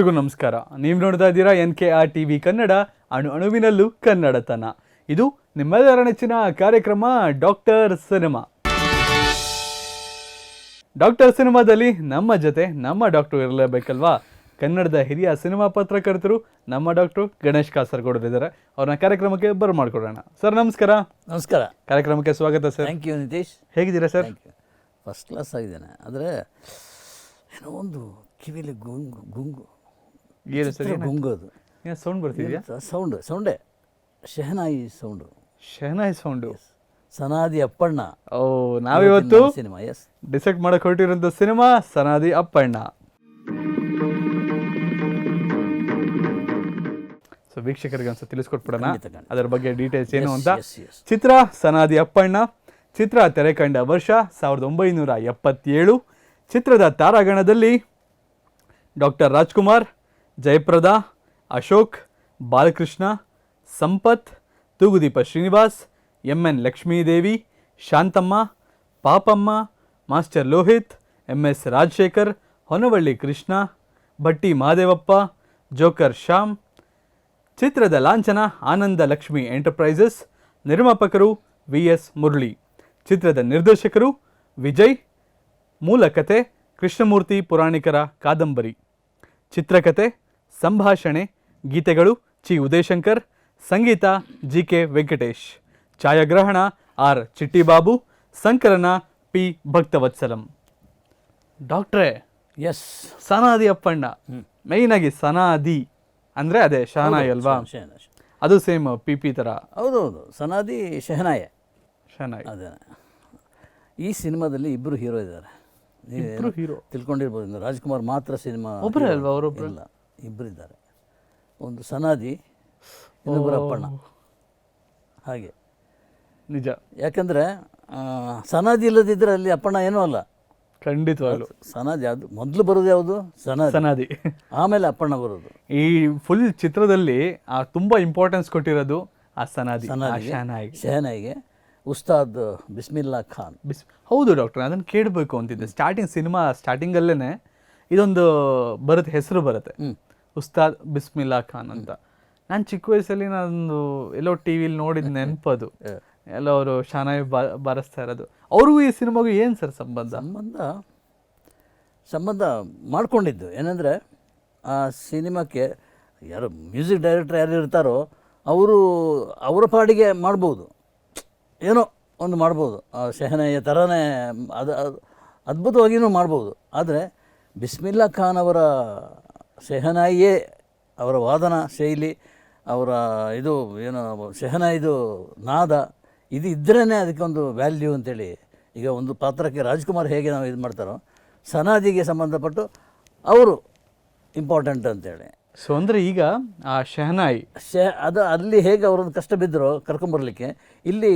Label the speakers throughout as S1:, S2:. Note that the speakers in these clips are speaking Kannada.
S1: ಎಲ್ರಿಗೂ ನಮಸ್ಕಾರ. ನೀವು ನೋಡ್ತಾ ಇದ್ದೀರಾ N K R T V Kannada ಅಣು ಅಣುವಿನಲ್ಲೂ ಕನ್ನಡತನ. ಇದು ನಿಮ್ಮೆಲ್ಲರ ನೆಚ್ಚಿನ ಕಾರ್ಯಕ್ರಮ ಡಾಕ್ಟರ್ ಸಿನಿಮಾ. ಡಾಕ್ಟರ್ ಸಿನಿಮಾದಲ್ಲಿ ನಮ್ಮ ಜೊತೆ ನಮ್ಮ ಡಾಕ್ಟರ್ ಇರಲೇಬೇಕಲ್ವಾ? ಕನ್ನಡದ ಹಿರಿಯ ಸಿನಿಮಾ ಪತ್ರಕರ್ತರು ನಮ್ಮ ಡಾಕ್ಟರ್ ಗಣೇಶ್ ಕಾಸರಗೌಡರು ಇದ್ದಾರೆ. ಅವ್ರನ್ನ ಕಾರ್ಯಕ್ರಮಕ್ಕೆ ಬರಮಾಡ್ಕೊಡೋಣ ಸರ್ ನಮಸ್ಕಾರ.
S2: ನಮಸ್ಕಾರ.
S1: ಕಾರ್ಯಕ್ರಮಕ್ಕೆ ಸ್ವಾಗತ ಸರ್.
S2: Thank you Nitish.
S1: ಹೇಗಿದ್ದೀರಾ ಸರ್?
S2: ಫಸ್ಟ್ ಕ್ಲಾಸ್ ಆಗಿದ್ದೇನೆ. ಆದರೆ ಏನೋ ಒಂದು ಕಿವಿಲಿ ಗುಂಗು ಗುಂಗು
S1: ಏನು ಸರ್ ಏನು ಸೌಂಡ್ ಬರ್ತಿದ್ಯಾ?
S2: ಸೌಂಡ್ ಸೌಂಡೇ ಶೆಹನಾಯಿ ಸೌಂಡು
S1: ಶೆಹನಾಯಿ ಸೌಂಡು
S2: ಸನಾದಿ ಅಪ್ಪಣ್ಣ.
S1: ಓ ನಾವಿವತ್ತು
S2: ಸಿನಿಮಾ ಎಸ್
S1: ಡಿಸೈಡ್ ಮಾಡಕ್ಕೆ ಹೊರಟಿರೋಂಥ ಸಿನಿಮಾ ಸನಾದಿ ಅಪ್ಪಣ್ಣ. ಸೊ ವೀಕ್ಷಕರಿಗೆ ಅನ್ಸ ತಿಳಿಸ್ಕೊಟ್ಬಿಡೋಣ. ಅದರ ಬಗ್ಗೆ ಡೀಟೇಲ್ಸ್ ಏನು ಅಂತ. ಚಿತ್ರ ಸನಾದಿ ಅಪ್ಪಣ್ಣ. ಚಿತ್ರ ತೆರೆ ಕಂಡ ವರ್ಷ ಸಾವಿರದ ಒಂಬೈನೂರ ಎಪ್ಪತ್ತೇಳು. ಚಿತ್ರದ ತಾರಾಗಣದಲ್ಲಿ doctor Rajkumar Jayaprada, Ashok, Balakrishna, Sampath, Thoogudeepa Srinivas M N Lakshmidevi, Shanthamma, Papamma, master Lohith M S Rajashekar, Honavalli Krishna Bhatti Mahadevappa joker Shyam, ಚಿತ್ರದ ಲಾಂಛನ ಆನಂದ ಲಕ್ಷ್ಮಿ ಎಂಟರ್ಪ್ರೈಸಸ್, ನಿರ್ಮಾಪಕರು ವಿ ಎಸ್ ಮುರಳಿ. ಚಿತ್ರದ ನಿರ್ದೇಶಕರು ವಿಜಯ್, ಮೂಲಕತೆ ಕೃಷ್ಣಮೂರ್ತಿ ಪುರಾಣಿಕರ ಕಾದಂಬರಿ. ಚಿತ್ರಕತೆ ಸಂಭಾಷಣೆ ಗೀತೆಗಳು ಚಿ ಉದಯಶಂಕರ್ ಸಂಗೀತ ಜಿ. ಕೆ. ವೆಂಕಟೇಶ್. ಛಾಯಾಗ್ರಹಣ ಆರ್. ಚಿಟ್ಟಿಬಾಬು ಸಂಕಲನ ಪಿ. ಭಕ್ತವತ್ಸಲಂ. ಡಾಕ್ಟ್ರೇ
S2: ಎಸ್.
S1: ಸನಾದಿ ಅಪ್ಪಣ್ಣ. ಮೈನ್ ಆಗಿ ಸನಾದಿ. ಅಂದ್ರೆ ಅದೇ ಶಹನಾಯಿ ಅಲ್ವಾ? ಅದು ಸೇಮ್ ಪಿ ಪಿ ಥರ
S2: ಹೌದೌದು ಸನಾದಿ ಶಹನಾಯ.
S1: ಶಹನಾಯಿ.
S2: ಅದೇ. ಈ ಸಿನಿಮಾದಲ್ಲಿ ಇಬ್ಬರು ಹೀರೋ ಇದ್ದಾರೆ.
S1: ಹೀರೋ.
S2: ತಿಳ್ಕೊಂಡಿರ್ಬೋದು ರಾಜ್ಕುಮಾರ್ ಮಾತ್ರ ಸಿನಿಮಾ ಒಬ್ಬರೇ
S1: ಅಲ್ವಾ ಅವರೊಬ್ಬರು
S2: ಇಲ್ಲ. ಇಬ್ಬರಿದ್ದಾರೆ ಒಂದು ಸನಾದಿ ಇನ್ನೊಬ್ಬರು ಅಪ್ಪಣ್ಣ. ಹಾಗೆ.
S1: ನಿಜ.
S2: ಯಾಕಂದರೆ ಸನಾದಿ ಇಲ್ಲದಿದ್ದರೆ ಅಲ್ಲಿ ಅಪ್ಪಣ್ಣ ಏನೂ ಅಲ್ಲ.
S1: ಖಂಡಿತವಾಗ್ಲು.
S2: ಸನಾದಿ ಅದು ಮೊದಲು ಬರೋದು ಯಾವುದು? ಸನಾದಿ.
S1: ಸನಾದಿ.
S2: ಆಮೇಲೆ ಅಪ್ಪಣ್ಣ ಬರೋದು.
S1: ಈ ಫುಲ್ ಚಿತ್ರದಲ್ಲಿ ಆ ತುಂಬ ಇಂಪಾರ್ಟೆನ್ಸ್ ಕೊಟ್ಟಿರೋದು ಆ ಸನಾದಿ ಶಹನಾಯಿಗೆ.
S2: ಶೆಹನಾಯಿಗೆ ಉಸ್ತಾದ್ ಬಿಸ್ಮಿಲ್ಲಾ ಖಾನ್.
S1: ಬಿಸ್ ಹೌದು ಡಾಕ್ಟರ್ ಅದನ್ನು ಕೇಳಬೇಕು ಅಂತಿದ್ದೆ. ಸ್ಟಾರ್ಟಿಂಗ್ ಸಿನಿಮಾ ಸ್ಟಾರ್ಟಿಂಗಲ್ಲೇ ಇದೊಂದು ಬರುತ್ತೆ ಹೆಸರು ಬರುತ್ತೆ. ಉಸ್ತಾದ್ ಬಿಸ್ಮಿಲ್ಲಾ ಖಾನ್ ಅಂತ. ನಾನು ಚಿಕ್ಕ ವಯಸ್ಸಲ್ಲಿ ನಾನೊಂದು ಎಲ್ಲೋ ಟಿ ವಿಲಿ ನೋಡಿದ ನೆನಪದು. ಎಲ್ಲೋ ಅವರು ಶಾನಾಯಿ ಬಾ ಬಾರಿಸ್ತಾ ಇರೋದು. ಅವ್ರಿಗೂ ಈ ಸಿನಿಮಾಗೂ ಏನು ಸರ್ ಸಂಬಂಧ?
S2: ಸಂಬಂಧ? ಸಂಬಂಧ ಮಾಡಿಕೊಂಡಿದ್ದು. ಏನಂದರೆ ಆ ಸಿನಿಮಾಕ್ಕೆ ಯಾರು ಮ್ಯೂಸಿಕ್ ಡೈರೆಕ್ಟರ್ ಯಾರು ಇರ್ತಾರೋ ಅವರು ಅವರ ಪಾಡಿಗೆ ಮಾಡ್ಬೋದು. ಏನೋ ಒಂದು ಮಾಡ್ಬೋದು. ಆ ಶೆಹನಾಯಿಯ ಥರನೇ ಅದು ಅದ್ಭುತವಾಗಿಯೂ ಮಾಡ್ಬೋದು. ಆದರೆ ಬಿಸ್ಮಿಲ್ಲಾ ಖಾನ್ ಅವರ ಶೆಹನಾಯಿಯೇ ಅವರ ವಾದನ ಶೈಲಿ ಅವರ ಇದು ಏನು ಶೆಹನಾಯಿದು ನಾದ ಇದು ಇದ್ರೇ ಅದಕ್ಕೊಂದು ವ್ಯಾಲ್ಯೂ ಅಂತೇಳಿ ಈಗ ಒಂದು ಪಾತ್ರಕ್ಕೆ ರಾಜ್ಕುಮಾರ್ ಹೇಗೆ ನಾವು ಇದು ಮಾಡ್ತಾರೋ ಸನಾದಿಗೆ ಸಂಬಂಧಪಟ್ಟು ಅವರು ಇಂಪಾರ್ಟೆಂಟ್ ಅಂತೇಳಿ.
S1: ಸೊ ಅಂದರೆ ಈಗ ಆ ಶಹನಾಯಿ
S2: ಶೆ ಅದು ಅಲ್ಲಿ ಹೇಗೆ ಅವರನ್ನು ಕಷ್ಟ ಬಿದ್ದರೋ ಕರ್ಕೊಂಬರ್ಲಿಕ್ಕೆ ಇಲ್ಲಿ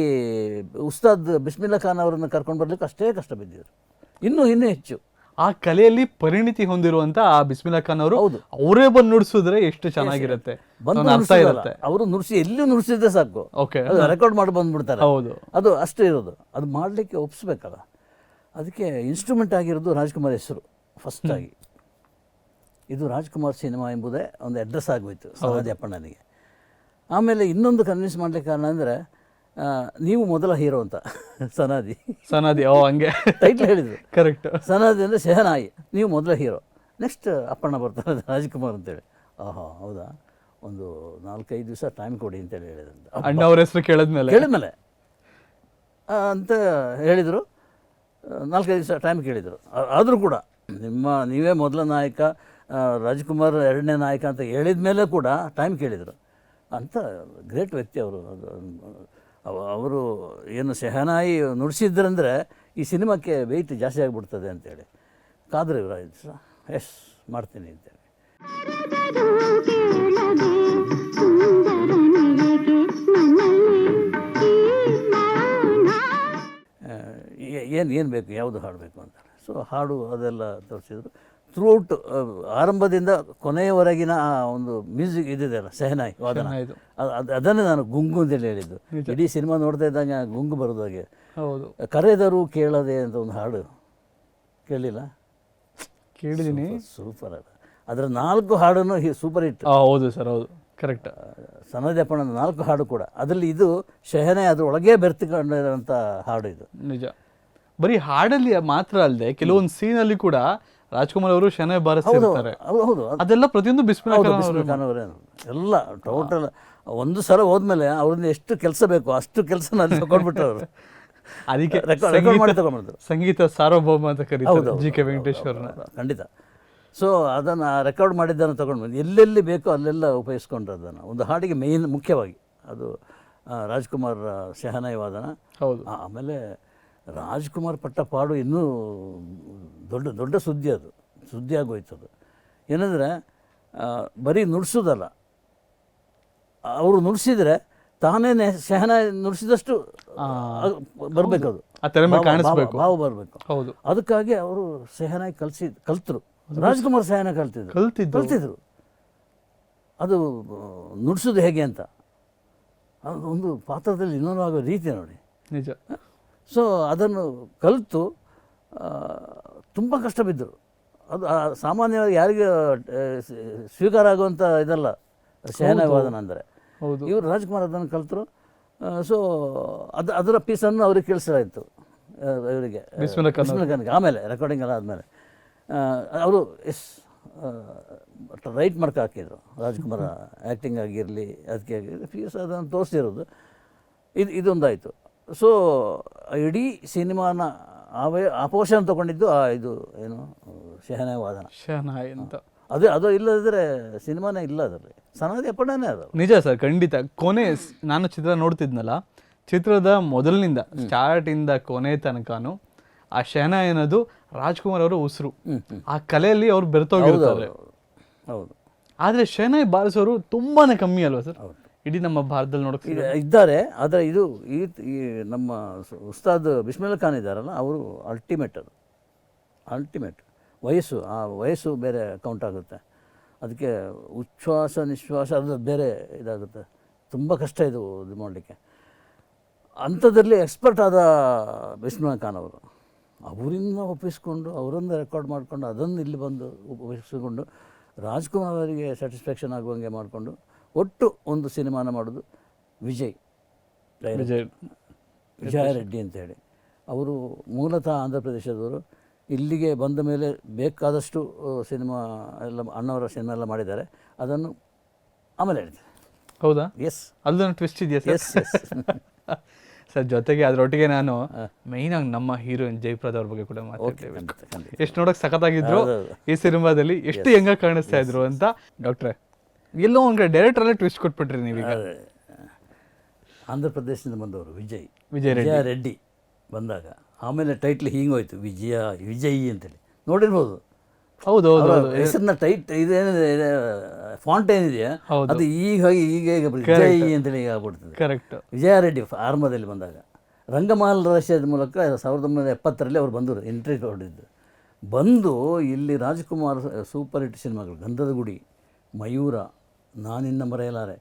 S2: ಉಸ್ತಾದ್ ಬಿಸ್ಮಿಲ್ಲಾ ಖಾನ್ ಅವರನ್ನು ಕರ್ಕೊಂಡು ಬರಲಿಕ್ಕೆ ಅಷ್ಟೇ ಕಷ್ಟ ಬಿದ್ದಿದ್ರು. ಇನ್ನೂ ಇನ್ನೂ ಹೆಚ್ಚು.
S1: ಆ ಕಲೆಯಲ್ಲಿ ಪರಿಣಿತಿ ಹೊಂದಿರುವಂತ ಆ ಬಿಸ್ಮಿಲ್ಲಾ ಖಾನ್ ಅವರು. ಅವರೇ ಬಂದು ನುಡಿಸಿದ್ರೆ ಎಷ್ಟು ಚೆನ್ನಾಗಿರುತ್ತೆ?
S2: ಅವರು ನುಡಿಸಿ ಎಲ್ಲಿ ನುಡಿಸಿದ್ರೆ ಸಾಕು. ರೆಕಾರ್ಡ್ ಮಾಡಿ ಬಂದ್ಬಿಡ್ತಾರೆ.
S1: ಹೌದು.
S2: ಅದು ಅಷ್ಟೇ ಇರೋದು. ಅದು ಮಾಡಲಿಕ್ಕೆ ಒಪ್ಸ್ಬೇಕಲ್ಲ. ಅದಕ್ಕೆ ಇನ್ಸ್ಟ್ರೂಮೆಂಟ್ ಆಗಿರೋದು ರಾಜ್ಕುಮಾರ್ ಹೆಸರು ಫಸ್ಟ್ ಆಗಿ. ಇದು ರಾಜ್ಕುಮಾರ್ ಸಿನಿಮಾ ಎಂಬುದೇ ಒಂದು ಅಡ್ರೆಸ್ ಆಗೋಯ್ತು ಸನಾದಿ ಅಪ್ಪಣ್ಣನಿಗೆ. ಆಮೇಲೆ ಇನ್ನೊಂದು ಕನ್ವಿನ್ಸ್ ಮಾಡ್ಲಿಕ್ಕೆ ಕಾರಣ ಅಂದರೆ ನೀವು ಮೊದಲ ಹೀರೋ ಅಂತ. ಸನಾದಿ.
S1: ಸನಾದಿ ಓ ಹಂಗೆ.
S2: ಟೈಟ್ಲ್ ಹೇಳಿದ್ರು.
S1: ಕರೆಕ್ಟ್
S2: ಸನಾದಿ ಅಂದರೆ ಶೆಹನಾಯಿ. ನೀವು ಮೊದಲ ಹೀರೋ. ನೆಕ್ಸ್ಟ್ ಅಪ್ಪಣ್ಣ ಬರ್ತಾರೆ ರಾಜ್ಕುಮಾರ್ ಅಂತೇಳಿ. ಆಹಾ ಹೌದಾ? ಒಂದು ನಾಲ್ಕೈದು ದಿವಸ ಟೈಮ್ ಕೊಡಿ ಅಂತೇಳಿ ಹೇಳಿದ್ರು
S1: ಅಣ್ಣ ಅವ್ರ ಹೆಸರು ಕೇಳಿದ್ಮೇಲೆ.
S2: ಕೇಳಿದ್ಮೇಲೆ. ಅಂತ ಹೇಳಿದರು. ನಾಲ್ಕೈದು ದಿವಸ ಟೈಮ್ ಕೇಳಿದರು. ಆದರೂ ಕೂಡ ನಿಮ್ಮ ನೀವೇ ಮೊದಲ ನಾಯಕ ರಾಜ್ಕುಮಾರ್ ಎರಡನೇ ನಾಯಕ ಅಂತ ಹೇಳಿದ ಮೇಲೆ ಕೂಡ ಟೈಮ್ ಕೇಳಿದರು. ಅಂತ ಗ್ರೇಟ್ ವ್ಯಕ್ತಿ ಅವರು. ಅವರು ಏನು ಶೆಹನಾಯಿ ನುಡಿಸಿದ್ರಂದರೆ ಈ ಸಿನಿಮಾಕ್ಕೆ ವೆಯ್ಟ್ ಜಾಸ್ತಿ ಆಗಿಬಿಡ್ತದೆ ಅಂತೇಳಿ. ಕಾದ್ರೆ ಇವರು ಎಸ್ ಮಾಡ್ತೀನಿ ಅಂತೇಳಿ. ಏನು ಏನು ಬೇಕು? ಯಾವುದು ಹಾಡಬೇಕು ಅಂತಾರೆ ಸೊ ಹಾಡು ಅದೆಲ್ಲ ತೋರಿಸಿದ್ರು. ಥ್ರೂಔಟ್ ಆರಂಭದಿಂದ ಕೊನೆಯವರೆಗಿನ ಆ ಒಂದು ಮ್ಯೂಸಿಕ್ ಇದಿದೆಯಲ್ಲ ಸೆಹನಾಯಿ ವಾದನ.
S1: ಅದನ್ನ
S2: ಅದು ಅದು ಅದನ್ನೇ ನಾನು ಗುಂಗು ಅಂತೇಳಿ ಹೇಳಿದ್ದು. ಇಡೀ ಸಿನಿಮಾ ನೋಡ್ತಾ ಇದ್ದಾಗ ಗುಂಗು ಬರೋದು ಹಾಗೆ.
S1: ಹೌದು.
S2: ಕರೆದರು ಕೇಳದೆ ಅಂತ ಒಂದು ಹಾಡು. ಕೇಳಿಲ್ಲ?
S1: ಕೇಳಿದೀನಿ.
S2: ಸೂಪರ್ ಅದ. ಅದರ ನಾಲ್ಕು ಹಾಡನ್ನು ಸೂಪರ್ ಹಿಟ್
S1: ಹೌದು ಸರ್ ಹೌದು. ಕರೆಕ್ಟ್
S2: ಸನದಪ್ಪಣ್ಣನ ನಾಲ್ಕು ಹಾಡು ಕೂಡ. ಅದರಲ್ಲಿ ಇದು ಶಹನೆ ಅದ್ರ ಒಳಗೆ ಬೆರ್ತಿಕೊಂಡಿರೋಂಥ ಹಾಡು ಇದು.
S1: ನಿಜ. ಬರೀ ಹಾಡಲ್ಲಿ ಮಾತ್ರ ಅಲ್ಲದೆ ಕೆಲವೊಂದು ಸೀನಲ್ಲಿ ಅಲ್ಲಿ ಕೂಡ ರಾಜ್ಕುಮಾರ್ ಅವರು ಶನೈ ಬಾರಿಸ್ತಿರ್ತಾರೆ
S2: ಹೌದು ಹೌದು ಅದು-
S1: ಅದೆಲ್ಲ ಪ್ರತಿಯೊಂದು ಬಿಸ್ಮಿಲ್ಲಾ
S2: ಹೌದು
S1: ಖಾನ್ ಅವರು
S2: ಬಿಸ್ಮಿಲ್ ಖಾನ್ ಅವರೇ ಎಲ್ಲ ಟೋಟಲ್ ಒಂದು ಸಲ ಹೋದ್ಮೇಲೆ ಅವ್ರಿಂದ ಎಷ್ಟು ಕೆಲಸ ಬೇಕು ಅಷ್ಟು ಕೆಲಸ ಕೊಟ್ಬಿಟ್ಟು ತಗೊಂಡ್ಬಿಟ್ರು ಅವರು
S1: ಅದಕ್ಕೆ
S2: ರೆಕಾರ್ಡ್ ಮಾಡಿ ತಗೊಂಡ್ಬಿಡ್ತಾರೆ.
S1: ಸಂಗೀತ ಸಾರ್ವಭೌಮ ಅಂತ ಕರೀತಾರೆ ಜಿ ಕೆ ವೆಂಕಟೇಶ್ವರನ
S2: ಖಂಡಿತ. ಸೊ ಅದನ್ನು ರೆಕಾರ್ಡ್ ಮಾಡಿದ್ದನ್ನು ತಗೊಂಡು ಬಂದು ಎಲ್ಲೆಲ್ಲಿ ಬೇಕೋ ಅಲ್ಲೆಲ್ಲ ಉಪಯೋಗಿಸ್ಕೊಂಡ್ರೆ ಅದನ್ನು. ಒಂದು ಹಾಡಿಗೆ ಮೇಯ್ನ್ ಮುಖ್ಯವಾಗಿ. ಅದು ರಾಜ್ಕುಮಾರ್ ಶಹನಾಯಿ ವಾದನ
S1: ಹೌದು.
S2: ಆಮೇಲೆ ರಾಜ್ಕುಮಾರ್ ಪಟ್ಟ ಪಾಡು ಇನ್ನೂ ದೊಡ್ಡ ದೊಡ್ಡ ಸುದ್ದಿ ಅದು ಸುದ್ದಿ ಆಗೋಯ್ತು ಅದು ಏನಂದರೆ ಬರೀ ನುಡಿಸೋದಲ್ಲ. ಅವರು ನುಡಿಸಿದರೆ ತಾನೇ ಶಹನ ನುಡಿಸಿದಷ್ಟು
S1: ಬರಬೇಕದು.
S2: ಭಾವ-. ಬರಬೇಕು.
S1: ಹೌದು.
S2: ಅದಕ್ಕಾಗಿ ಅವರು ಸಹನ ಕಲಿಸಿ ಕಲ್ತರು. ರಾಜ್ಕುಮಾರ್ ಸೆಹನ ಕಲ್ತಿದ್ರು.
S1: ಕಲ್ತಿದ್ದು
S2: ಕಲ್ತಿದ್ರು. ಅದು ನುಡಿಸೋದು ಹೇಗೆ ಅಂತ. ಅದು ಒಂದು ಪಾತ್ರದಲ್ಲಿ ಇನ್ನೊಂದು ಆಗೋ ರೀತಿ ನೋಡಿ.
S1: ನಿಜ.
S2: ಸೊ ಅದನ್ನು ಕಲಿತು ತುಂಬ ಕಷ್ಟ ಬಿದ್ದರು ಅದು ಸಾಮಾನ್ಯವಾಗಿ ಯಾರಿಗೆ ಸ್ವೀಕಾರ ಆಗುವಂಥ ಇದಲ್ಲ ಶಹನಾಯಿ ವಾದನ ಅಂದರೆ.
S1: ಹೌದು.
S2: ಇವರು ರಾಜ್ಕುಮಾರ್ ಅದನ್ನು ಕಲಿತರು. ಸೊ ಅದು ಅದರ ಪೀಸನ್ನು ಅವ್ರಿಗೆ ಕೇಳಿಸಲಾಯಿತು ಇವರಿಗೆ. ಆಮೇಲೆ ರೆಕಾರ್ಡಿಂಗ್ ಎಲ್ಲ ಆದಮೇಲೆ. ಅವರು ಎಸ್ ರೈಟ್ ಮಾರ್ಕ್ ಹಾಕಿದರು. ರಾಜ್ಕುಮಾರ್ ಆ್ಯಕ್ಟಿಂಗ್ ಆಗಿರಲಿ ಅದಕ್ಕೆ ಆಗಿರಲಿ ಪೀಸ್ ಅದನ್ನು ತೋರಿಸಿರೋದು ಇದು ಇದೊಂದಾಯಿತು. ಸೊ ಇಡೀ ಸಿನಿಮಾನ ಆವೇ ಅಪೋಷನ್ ತೊಗೊಂಡಿದ್ದು ಆ ಇದು ಏನು ಶಹನಾಯಿ ವಾದನ.
S1: ಶಹನಾಯಿ ಅಂತ.
S2: ಅದು ಅದು ಇಲ್ಲದಿದ್ರೆ ಸಿನಿಮಾನೇ ಇಲ್ಲ ಅದರಲ್ಲಿ. ಸನಾದಿ ಅಪ್ಪಣನೇ ಅದು
S1: ನಿಜ ಸರ್ ಖಂಡಿತ. ಕೊನೆ ನಾನು ಚಿತ್ರ ನೋಡ್ತಿದ್ನಲ್ಲ ಚಿತ್ರದ ಮೊದಲಿನಿಂದ ಸ್ಟಾರ್ಟ್ ಇಂದ ಕೊನೆ ತನಕನು ಆ ಶಹನ ಅನ್ನೋದು ರಾಜ್ಕುಮಾರ್ ಅವರು ಉಸಿರು. ಆ ಕಲೆಯಲ್ಲಿ ಅವ್ರು ಬೆರೆತೋಗಿರ್ತಾರೆ.
S2: ಹೌದು.
S1: ಆದ್ರೆ ಶಹನಾಯ್ ಬಾರಿಸೋರು ತುಂಬಾನೇ ಕಮ್ಮಿ ಅಲ್ವಾ ಸರ್?
S2: ಹೌದು.
S1: ಇಡೀ ನಮ್ಮ ಭಾರತದಲ್ಲಿ ನೋಡಕ್
S2: ಇದ್ದಾರೆ ಆದರೆ ಇದು ಈ ಈ ನಮ್ಮ ಸ- ಉಸ್ತಾದ್ ಬಿಸ್ಮಿಲ್ ಖಾನ್ ಇದ್ದಾರಲ್ಲ ಅವರು ಅಲ್ಟಿಮೇಟ್ ಅದು. ಅಲ್ಟಿಮೇಟ್ ವಯಸ್ಸು ಆ ವಯಸ್ಸು ಬೇರೆ ಕೌಂಟ್ ಆಗುತ್ತೆ. ಅದಕ್ಕೆ ಉಚ್ಛ್ವಾಸ ನಿಶ್ವಾಸ ಅದು ಬೇರೆ ಇದಾಗುತ್ತೆ. ತುಂಬ ಕಷ್ಟ ಇದು ಇದು ಮಾಡಲಿಕ್ಕೆ. ಅಂಥದ್ರಲ್ಲಿ ಎಕ್ಸ್ಪರ್ಟ್ ಆದ ಬಿಸ್ಮಿಲ್ ಖಾನ್ ಅವರು ಅವರಿಂದ ಒಪ್ಪಿಸ್ಕೊಂಡು ಅವರನ್ನ ರೆಕಾರ್ಡ್ ಮಾಡಿಕೊಂಡು ಅದನ್ನು ಇಲ್ಲಿ ಬಂದು ಉಪಯೋಗಿಸಿಕೊಂಡು ರಾಜ್ಕುಮಾರ್ ಅವರಿಗೆ ಸ್ಯಾಟಿಸ್ಫ್ಯಾಕ್ಷನ್ ಆಗುವಂಗೆ ಮಾಡಿಕೊಂಡು ಒಟ್ಟು ಒಂದು ಸಿನಿಮಾನ ಮಾಡೋದು ವಿಜಯ್
S1: ವಿಜಯ್.
S2: ವಿಜಯ ರೆಡ್ಡಿ ಅಂತೇಳಿ ಅವರು ಮೂಲತಃ ಆಂಧ್ರ ಪ್ರದೇಶದವರು. ಇಲ್ಲಿಗೆ ಬಂದ ಮೇಲೆ ಬೇಕಾದಷ್ಟು ಸಿನಿಮಾ ಎಲ್ಲ ಅಣ್ಣವರ ಸಿನಿಮಾ ಎಲ್ಲ ಮಾಡಿದ್ದಾರೆ. ಅದನ್ನು ಆಮೇಲೆ ಹೇಳ್ತಾರೆ
S1: ಹೌದಾ?
S2: ಎಸ್
S1: ಅಲ್ಲೊಂದು ಟ್ವಿಸ್ಟ್ ಇದೆಯಾ ಸರ್?
S2: ಎಸ್ ಎಸ್
S1: ಸರ್ ಜೊತೆಗೆ ಅದರೊಟ್ಟಿಗೆ ನಾನು ಮೈನ್ ಆಗಿ ನಮ್ಮ ಹೀರೋಯಿನ್ ಜಯಪ್ರದ ಅವ್ರ ಬಗ್ಗೆ ಕೂಡ ಮಾತಾಡ್ತೇವೆ. ಎಷ್ಟು ನೋಡಕ್ ಸಖತ್ತಾಗಿದ್ರು. ಈ ಸಿನಿಮಾದಲ್ಲಿ ಎಷ್ಟು ಹೆಂಗ ಕಾಣಿಸ್ತಾ ಇದ್ರು ಅಂತ ಡಾಕ್ಟ್ರೆ. ಎಲ್ಲೋ ಒಂದು ಕಡೆ ಡೈರೆಕ್ಟರ್ ಅಲ್ಲೇ ಟ್ವಿಸ್ಟ್ ಕೊಟ್ಬಿಟ್ರಿ ನೀವು
S2: ಅದೇ. ಆಂಧ್ರ ಪ್ರದೇಶದಿಂದ ಬಂದವರು ವಿಜಯ್.
S1: ವಿಜಯ್ ರೆಡ್ಡಿ
S2: ವಿಜಯ ರೆಡ್ಡಿ. ಬಂದಾಗ. ಆಮೇಲೆ ಟೈಟ್ಲ್ ಹಿಂಗೋಯ್ತು ವಿಜಯ ವಿಜಯ್ ಅಂತೇಳಿ. ನೋಡಿರ್ಬೋದು.
S1: ಹೌದು ಹೌದು ಹೌದು.
S2: ಹೆಸರಿನ ಟೈಟ್ ಇದೇನಿದೆ ಫಾಂಟ್ ಏನಿದೆಯಾ?
S1: ಹೌದು.
S2: ಅದು ಈಗ ಹೋಗಿ ಈಗ ಈಗ ವಿಜಯ್ ಅಂತೇಳಿ ಈಗ ಆಗ್ಬಿಡ್ತದೆ.
S1: ಕರೆಕ್ಟ್
S2: ವಿಜಯ ರೆಡ್ಡಿ ಆರಂಭದಲ್ಲಿ ಬಂದಾಗ. ರಂಗಮಾಲ್ ರಹಸ್ಯದ ಮೂಲಕ ಸಾವಿರದ ಒಂಬೈನೂರ ಎಪ್ಪತ್ತರಲ್ಲಿ ಅವ್ರು ಬಂದರು ಎಂಟ್ರಿ ಹೊಡೆದಿದ್ದು ಬಂದು ಇಲ್ಲಿ ರಾಜ್ಕುಮಾರ್ ಸೂಪರ್ ಹಿಟ್ ಸಿನಿಮಾಗಳು ಗಂಧದ ಗುಡಿ ಮಯೂರ ನಾನಿನ್ನ ಮರೆಯಲಾರೆ.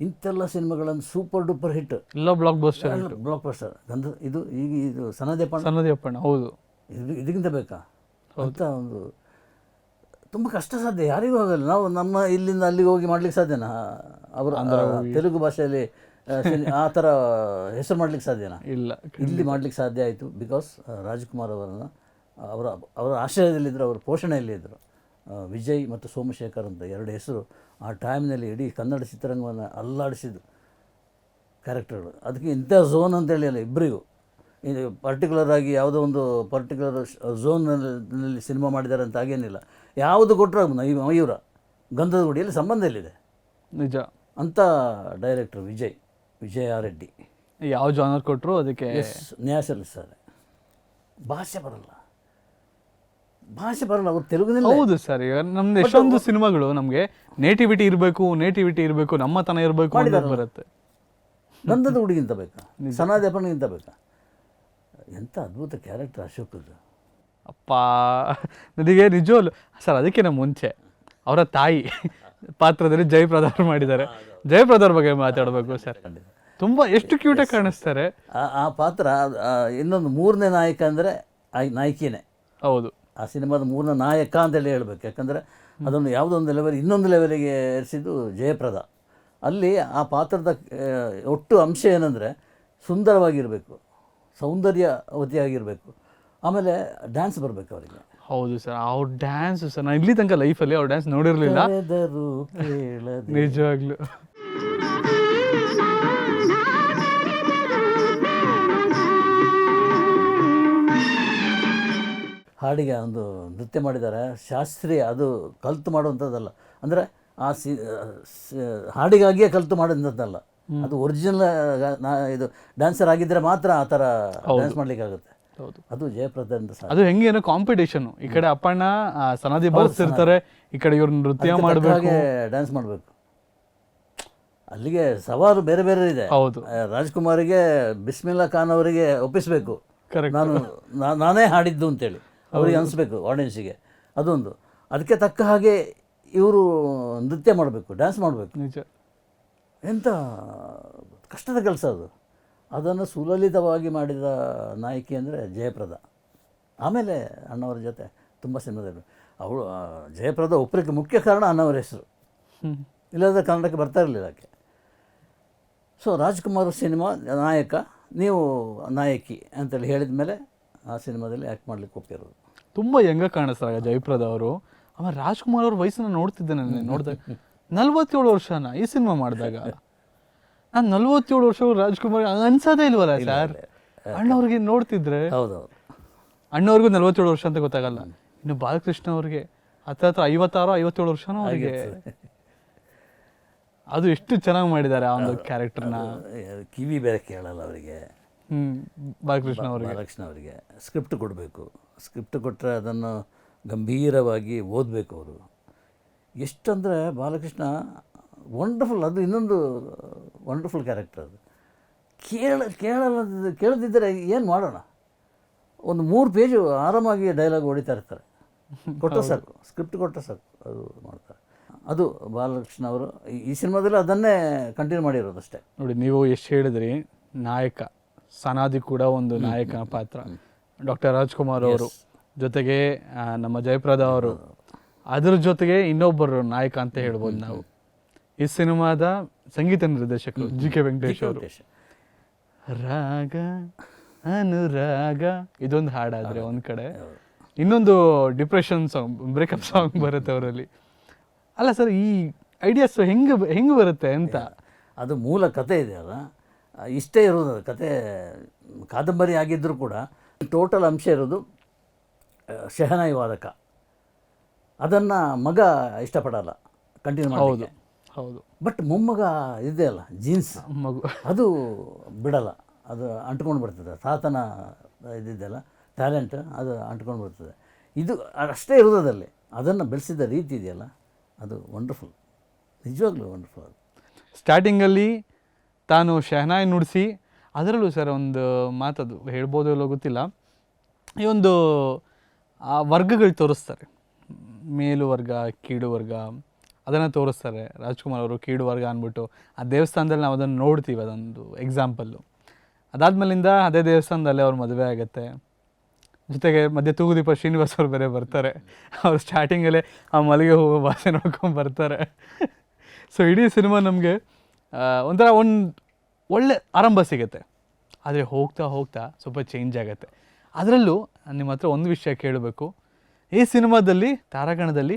S2: ಇಂಥೆಲ್ಲ ಸಿನಿಮಾಗಳನ್ನು ಸೂಪರ್ ಡೂಪರ್ ಹಿಟ್
S1: ಎಲ್ಲ ಬ್ಲಾಕ್ ಬಸ್ಟರ್
S2: ಬ್ಲಾಕ್ ಬಸ್ಟರ್ ಗಂಧ ಇದು ಈಗ ಇದು ಸನದೇಪಣ್ಣ
S1: ಸನದೇಪಣ್ಣ ಹೌದು.
S2: ಇದು ಇದಕ್ಕಿಂತ ಬೇಕಾ? ಅಂತ ಒಂದು ತುಂಬ ಕಷ್ಟ ಸಾಧ್ಯ ಯಾರಿಗೂ ಆಗಲ್ಲ. ನಾವು ನಮ್ಮ ಇಲ್ಲಿಂದ ಅಲ್ಲಿಗೆ ಹೋಗಿ ಮಾಡ್ಲಿಕ್ಕೆ ಸಾಧ್ಯನಾ? ಅವರು ತೆಲುಗು ಭಾಷೆಯಲ್ಲಿ ಆ, ಥರ ಹೆಸರು ಮಾಡ್ಲಿಕ್ಕೆ ಸಾಧ್ಯನಾ?
S1: ಇಲ್ಲ
S2: ಇಲ್ಲಿ ಮಾಡ್ಲಿಕ್ಕೆ ಸಾಧ್ಯ ಆಯಿತು ಬಿಕಾಸ್ ರಾಜ್ಕುಮಾರ್ ಅವರನ್ನು ಅವರ ಅವರ ಆಶ್ರಯದಲ್ಲಿದ್ದರು ಅವರ ಪೋಷಣೆಯಲ್ಲಿದ್ದರು. ವಿಜಯ್ ಮತ್ತು ಸೋಮಶೇಖರ್ ಅಂತ ಎರಡು ಹೆಸರು ಆ ಟೈಮ್ನಲ್ಲಿ ಇಡೀ ಕನ್ನಡ ಚಿತ್ರರಂಗವನ್ನು ಅಲ್ಲಾಡಿಸಿದ್ದು ಕ್ಯಾರೆಕ್ಟರ್ಗಳು ಅದಕ್ಕೆ ಇಂಥ ಝೋನ್ ಅಂತೇಳಿ ಅಲ್ಲ ಇಬ್ಬರಿಗೂ ಇದು ಪರ್ಟಿಕ್ಯುಲರ್ ಆಗಿ ಯಾವುದೋ ಒಂದು ಪರ್ಟಿಕ್ಯುಲರ್ ಝೋನ್ನಲ್ಲಿ ಸಿನಿಮಾ ಮಾಡಿದ್ದಾರೆ ಅಂತ ಹಾಗೇನಿಲ್ಲ. ಯಾವುದು ಕೊಟ್ಟರು ಮಯೂರ ಗಂಧದ ಗುಡಿಯಲ್ಲಿ ಸಂಬಂಧ ಎಲ್ಲಿದೆ?
S1: ನಿಜ.
S2: ಅಂತ ಡೈರೆಕ್ಟರ್ ವಿಜಯ್ ವಿಜಯ ರೆಡ್ಡಿ.
S1: ಯಾವ ಜಾನರ್ ಕೊಟ್ಟರು ಅದಕ್ಕೆ
S2: ಎಸ್ ನ್ಯಾಯ ಸಲ್ಲಿಸ್ತಾರೆ ಭಾಷೆ ಬರಲ್ಲ. ಭಾಷೆ ಬರಲ್ಲ ಅವ್ರು ತೆಲುಗಿನಲ್ಲಿ.
S1: ಹೌದು ಸರ್ ಈಗ ನಮ್ದು ಎಷ್ಟೊಂದು ಸಿನಿಮಾಗಳು ನಮಗೆ ನೇಟಿವಿಟಿ ಇರಬೇಕು ನೇಟಿವಿಟಿ ಇರಬೇಕು ನಮ್ಮತನ ಇರಬೇಕು ಅಂತ ಬರುತ್ತೆ.
S2: ನಂದದ ಹುಡುಗಿಂತ ಬೇಕಾ ಸನಾದೇಪನಿಗಿಂತ ಬೇಕಾ ಎಂಥ ಅದ್ಭುತ ಕ್ಯಾರೆಕ್ಟರ್ ಅಶೋಕದ್ದು
S1: ಅಪ್ಪ ನನಗೆ ನಿಜವಲ್ಲ ಸರ್ ಅದಕ್ಕಿಂತ ಮುಂಚೆ ಅವರ ತಾಯಿ ಪಾತ್ರದಲ್ಲಿ ಜಯಪ್ರದಾರ್ ಮಾಡಿದ್ದಾರೆ. ಜಯಪ್ರದಾರ್ ಬಗ್ಗೆ ಮಾತಾಡಬೇಕು ಸರ್. ತುಂಬ ಎಷ್ಟು ಕ್ಯೂಟಾಗಿ ಕಾಣಿಸ್ತಾರೆ.
S2: ಆ ಆ ಪಾತ್ರ ಇನ್ನೊಂದು ಮೂರನೇ ನಾಯಕ ಅಂದರೆ ನಾಯಕಿನೇ.
S1: ಹೌದು.
S2: ಆ ಸಿನಿಮಾದ ಮೂರನೇ ನಾಯಕ ಅಂತೇಳಿ ಹೇಳ್ಬೇಕು. ಯಾಕಂದರೆ ಅದನ್ನು ಯಾವುದೊಂದು ಲೆವೆಲ್ ಇನ್ನೊಂದು ಲೆವೆಲಿಗೆ ಏರಿಸಿದ್ದು ಜಯಪ್ರದ. ಅಲ್ಲಿ ಆ ಪಾತ್ರದ ಒಟ್ಟು ಅಂಶ ಏನಂದರೆ ಸುಂದರವಾಗಿರಬೇಕು ಸೌಂದರ್ಯವತಿಯಾಗಿರಬೇಕು. ಆಮೇಲೆ ಡ್ಯಾನ್ಸ್ ಬರಬೇಕು ಅವರಿಗೆ.
S1: ಹೌದು ಸರ್ ಅವ್ರ ಡ್ಯಾನ್ಸ್ ಸರ್ ನಾನು ಇಲ್ಲಿ ತನಕ ಲೈಫಲ್ಲಿ ಅವ್ರ ಡ್ಯಾನ್ಸ್ ನೋಡಿರಲಿಲ್ಲ. ನಿಜವಾಗ್ಲೂ.
S2: ಹಾಡಿಗೆ ಒಂದು ನೃತ್ಯ ಮಾಡಿದ್ದಾರೆ. ಶಾಸ್ತ್ರೀಯ ಅದು ಕಲ್ತು ಮಾಡುವಂಥದ್ದಲ್ಲ. ಅಂದರೆ ಆ ಸಿ ಹಾಡಿಗಾಗಿಯೇ ಕಲ್ತು ಮಾಡಿದಂಥದ್ದಲ್ಲ. ಅದು ಒರಿಜಿನಲ್ ನಾ ಇದು ಡ್ಯಾನ್ಸರ್ ಆಗಿದ್ದರೆ ಮಾತ್ರ ಆ ಥರ ಡ್ಯಾನ್ಸ್ ಮಾಡಲಿಕ್ಕಾಗುತ್ತೆ.
S1: ಹೌದು.
S2: ಅದು ಜಯಪ್ರದ
S1: ಅದು ಹೆಂಗೆ ಏನೋ ಕಾಂಪಿಟೇಷನ್ ಈ ಕಡೆ ಅಪ್ಪಣ್ಣ ಸನಾದಿ ಬರ್ತಿರ್ತಾರೆ ಈ ಕಡೆ ಇವ್ರ ನೃತ್ಯ ಮಾಡಬೇಕು.
S2: ಡ್ಯಾನ್ಸ್ ಮಾಡಬೇಕು. ಅಲ್ಲಿಗೆ ಸವಾಲು ಬೇರೆ ಬೇರೆ ಇದೆ.
S1: ಹೌದು.
S2: ರಾಜ್ಕುಮಾರಿಗೆ ಬಿಸ್ಮಿಲ್ಲಾ ಖಾನ್ ಅವರಿಗೆ ಒಪ್ಪಿಸಬೇಕು. ನಾನು ನಾನೇ ಹಾಡಿದ್ದು ಅಂತೇಳಿ. ಅವರಿಗೆ ಅನಿಸ್ಬೇಕು ಆಡಿಯನ್ಸಿಗೆ ಅದೊಂದು. ಅದಕ್ಕೆ ತಕ್ಕ ಹಾಗೆ ಇವರು ನೃತ್ಯ ಮಾಡಬೇಕು ಡ್ಯಾನ್ಸ್ ಮಾಡಬೇಕು.
S1: ನಿಜ.
S2: ಎಂಥ ಕಷ್ಟದ ಕೆಲಸ ಅದು. ಅದನ್ನು ಸುಲಲಿತವಾಗಿ ಮಾಡಿದ ನಾಯಕಿ ಅಂದರೆ ಜಯಪ್ರದ. ಆಮೇಲೆ ಅಣ್ಣವರ ಜೊತೆ ತುಂಬ ಸಿನಿಮಾದಲ್ಲಿ ಅವಳು ಜಯಪ್ರದ ಒಪ್ಪಲಿಕ್ಕೆ ಮುಖ್ಯ ಕಾರಣ ಅಣ್ಣವರ ಹೆಸರು.
S1: ಇಲ್ಲದ
S2: ಇಲ್ಲದ್ರೆ ಕನ್ನಡಕ್ಕೆ ಬರ್ತಾ ಇರಲಿಲ್ಲ ಆಕೆ. ಸೊ ರಾಜ್ಕುಮಾರ್ ಸಿನಿಮಾ ನಾಯಕ ನೀವು ನಾಯಕಿ ಅಂತೇಳಿ ಹೇಳಿದ ಮೇಲೆ ಆ ಸಿನಿಮಾದಲ್ಲಿ ಆ್ಯಕ್ಟ್ ಮಾಡ್ಲಿಕ್ಕೆ ಒಪ್ಪಿರೋದು.
S1: ತುಂಬಾ ಹೆಂಗ ಕಾಣಿಸ್ತಾರೆ ಜಯಪ್ರದ ಅವರು. ಆಮೇಲೆ ರಾಜ್ಕುಮಾರ್ ಅವ್ರ ವಯಸ್ಸನ್ನ ನೋಡ್ತಿದ್ದೆ ನಾನು ನೋಡಿದಾಗ ನಲ್ವತ್ತೇಳು ವರ್ಷನ ಈ ಸಿನಿಮಾ ಮಾಡಿದಾಗ. ನಾನು ನಲ್ವತ್ತೇಳು ವರ್ಷ ರಾಜ್ಕುಮಾರ್ ಅನ್ಸೋದೇ ಇಲ್ವಲ್ಲ ಸರ್ ಅಣ್ಣವ್ರಿಗೆ ನೋಡ್ತಿದ್ರೆ
S2: ಹೌದೌದು.
S1: ಅಣ್ಣವ್ರಿಗೂ ನಲ್ವತ್ತೇಳು ವರ್ಷ ಅಂತ ಗೊತ್ತಾಗಲ್ಲ. ಇನ್ನು ಬಾಲಕೃಷ್ಣ ಅವ್ರಿಗೆ ಹತ್ರ ಹತ್ರ ಐವತ್ತಾರು ಐವತ್ತೇಳು ವರ್ಷನೂ ಅವರಿಗೆ. ಅದು ಎಷ್ಟು ಚೆನ್ನಾಗಿ ಮಾಡಿದ್ದಾರೆ ಆ ಒಂದು ಕ್ಯಾರೆಕ್ಟರ್ನ
S2: ಕಿವಿ ಬೇರೆ ಕೇಳಲ್ಲ ಅವರಿಗೆ.
S1: ಬಾಲಕೃಷ್ಣ ಅವರಿಗೆ.
S2: ಬಾಲಕೃಷ್ಣ ಅವರಿಗೆ ಸ್ಕ್ರಿಪ್ಟ್ ಕೊಡಬೇಕು. ಸ್ಕ್ರಿಪ್ಟ್ ಕೊಟ್ಟರೆ ಅದನ್ನು ಗಂಭೀರವಾಗಿ ಓದಬೇಕು ಅವರು. ಎಷ್ಟಂದರೆ ಬಾಲಕೃಷ್ಣ ವಂಡರ್ಫುಲ್ ಅದು ಇನ್ನೊಂದು ವಂಡರ್ಫುಲ್ ಕ್ಯಾರೆಕ್ಟರ್ ಅದು. ಕೇಳ ಕೇಳಲ್ಲ ಕೇಳದಿದ್ದರೆ ಏನು ಮಾಡೋಣ? ಒಂದು ಮೂರು ಪೇಜು ಆರಾಮಾಗಿ ಡೈಲಾಗ್ ಹೊಡಿತಾ ಇರ್ತಾರೆ. ಕೊಟ್ಟರೆ ಸಾಕು. ಸ್ಕ್ರಿಪ್ಟ್ ಕೊಟ್ಟರೆ ಸಾಕು. ಅದು ಮಾಡ್ತಾರೆ. ಅದು ಬಾಲಕೃಷ್ಣ ಅವರು ಈ- ಈ ಸಿನಿಮಾದಲ್ಲಿ ಅದನ್ನೇ ಕಂಟಿನ್ಯೂ ಮಾಡಿರೋದು ಅಷ್ಟೇ.
S1: ನೋಡಿ ನೀವು ಎಷ್ಟು ಹೇಳಿದ್ರಿ ನಾಯಕ. ಸನಾದಿ ಕೂಡ ಒಂದು ನಾಯಕನ ಪಾತ್ರ. ಡಾಕ್ಟರ್ ರಾಜ್ಕುಮಾರ್ ಅವರು ಜೊತೆಗೆ ನಮ್ಮ ಜಯಪ್ರದ ಅವರು ಅದ್ರ ಜೊತೆಗೆ ಇನ್ನೊಬ್ಬರು ನಾಯಕ ಅಂತ ಹೇಳ್ಬೋದು ನಾವು. ಈ ಸಿನಿಮಾದ ಸಂಗೀತ ನಿರ್ದೇಶಕರು ಜಿ ಕೆ ವೆಂಕಟೇಶ್ ಅವರು. ರಾಗ ಅನುರಾಗ ಇದೊಂದು ಹಾಡಾದ್ರೆ ಒಂದ್ ಕಡೆ. ಇನ್ನೊಂದು ಡಿಪ್ರೆಷನ್ ಸಾಂಗ್ ಬ್ರೇಕಪ್ ಸಾಂಗ್ ಬರುತ್ತೆ ಅವರಲ್ಲಿ. ಅಲ್ಲ ಸರ್ ಈ ಐಡಿಯಾಸ್ ಹೆಂಗೆ ಹೆಂಗೆ ಬರುತ್ತೆ ಅಂತ?
S2: ಅದು ಮೂಲ ಕತೆ ಇದೆಯಲ್ಲ ಆ, ಇಷ್ಟೇ ಇರೋದು ಕತೆ. ಕಾದಂಬರಿ ಆಗಿದ್ದರೂ ಕೂಡ ಟೋಟಲ್ ಅಂಶ ಇರೋದು ಶೆಹನಾಯಿ ವಾದಕ ಅದನ್ನು ಮಗ ಇಷ್ಟಪಡಲ್ಲ ಕಂಟಿನ್ಯೂ ಮಾಡೋದು
S1: ಹೌದು
S2: ಬಟ್ ಮೊಮ್ಮಗ ಇದೆಯಲ್ಲ ಜೀನ್ಸ್
S1: ಮಗು.
S2: ಅದು ಬಿಡಲ್ಲ ಅದು ಅಂಟ್ಕೊಂಡು ಬರ್ತದೆ. ತಾತನ ಇದಿದೆಯಲ್ಲ ಟ್ಯಾಲೆಂಟ್ ಅದು ಅಂಟ್ಕೊಂಡು ಬರ್ತದೆ. ಇದು ಅಷ್ಟೇ ಇರೋದಲ್ಲಿ ಅದನ್ನು ಬೆಳೆಸಿದ ರೀತಿ ಇದೆಯಲ್ಲ ಅದು ವಂಡರ್ಫುಲ್ ನಿಜವಾಗ್ಲೂ ವಂಡರ್ಫುಲ್ ಅದು.
S1: ಸ್ಟಾರ್ಟಿಂಗಲ್ಲಿ ತಾನು ಶಹನಾಯಿ ನುಡಿಸಿ ಅದರಲ್ಲೂ ಸರ್ ಒಂದು ಮಾತದು ಹೇಳ್ಬೋದು ಇಲ್ಲೋ ಗೊತ್ತಿಲ್ಲ. ಈ ಒಂದು, ಆ ವರ್ಗಗಳು ತೋರಿಸ್ತಾರೆ. ಮೇಲು ವರ್ಗ ಕೀಡು ವರ್ಗ, ಅದನ್ನು ತೋರಿಸ್ತಾರೆ. ರಾಜ್ಕುಮಾರ್ ಅವರು ಕೀಡು ವರ್ಗ ಅಂದ್ಬಿಟ್ಟು ಆ ದೇವಸ್ಥಾನದಲ್ಲಿ ನಾವು ಅದನ್ನು ನೋಡ್ತೀವಿ, ಅದೊಂದು ಎಕ್ಸಾಂಪಲ್ಲು ಅದಾದ್ಮೇಲಿಂದ ಅದೇ ದೇವಸ್ಥಾನದಲ್ಲಿ ಅವ್ರ ಮದುವೆ ಆಗುತ್ತೆ. ಜೊತೆಗೆ ಮಧ್ಯೆ ತೂಗುದೀಪ ಶ್ರೀನಿವಾಸ್ ಅವರು ಬೇರೆ ಬರ್ತಾರೆ. ಅವ್ರು ಸ್ಟಾರ್ಟಿಂಗಲ್ಲೇ ಆ ಮಲ್ಲಿಗೆ ಹೂವು ಭಾಷೆ ನೋಡ್ಕೊಂಡು ಬರ್ತಾರೆ. ಸೊ ಇಡೀ ಸಿನಿಮಾ ನಮಗೆ ಒಂಥರ ಒಂದು ಒಳ್ಳೆ ಆರಂಭ ಸಿಗುತ್ತೆ. ಆದರೆ ಹೋಗ್ತಾ ಹೋಗ್ತಾ ಸ್ವಲ್ಪ ಚೇಂಜ್ ಆಗುತ್ತೆ. ಅದರಲ್ಲೂ ನಿಮ್ಮ ಹತ್ರ ಒಂದು ವಿಷಯ ಕೇಳಬೇಕು. ಈ ಸಿನಿಮಾದಲ್ಲಿ ತಾರಾಗಣದಲ್ಲಿ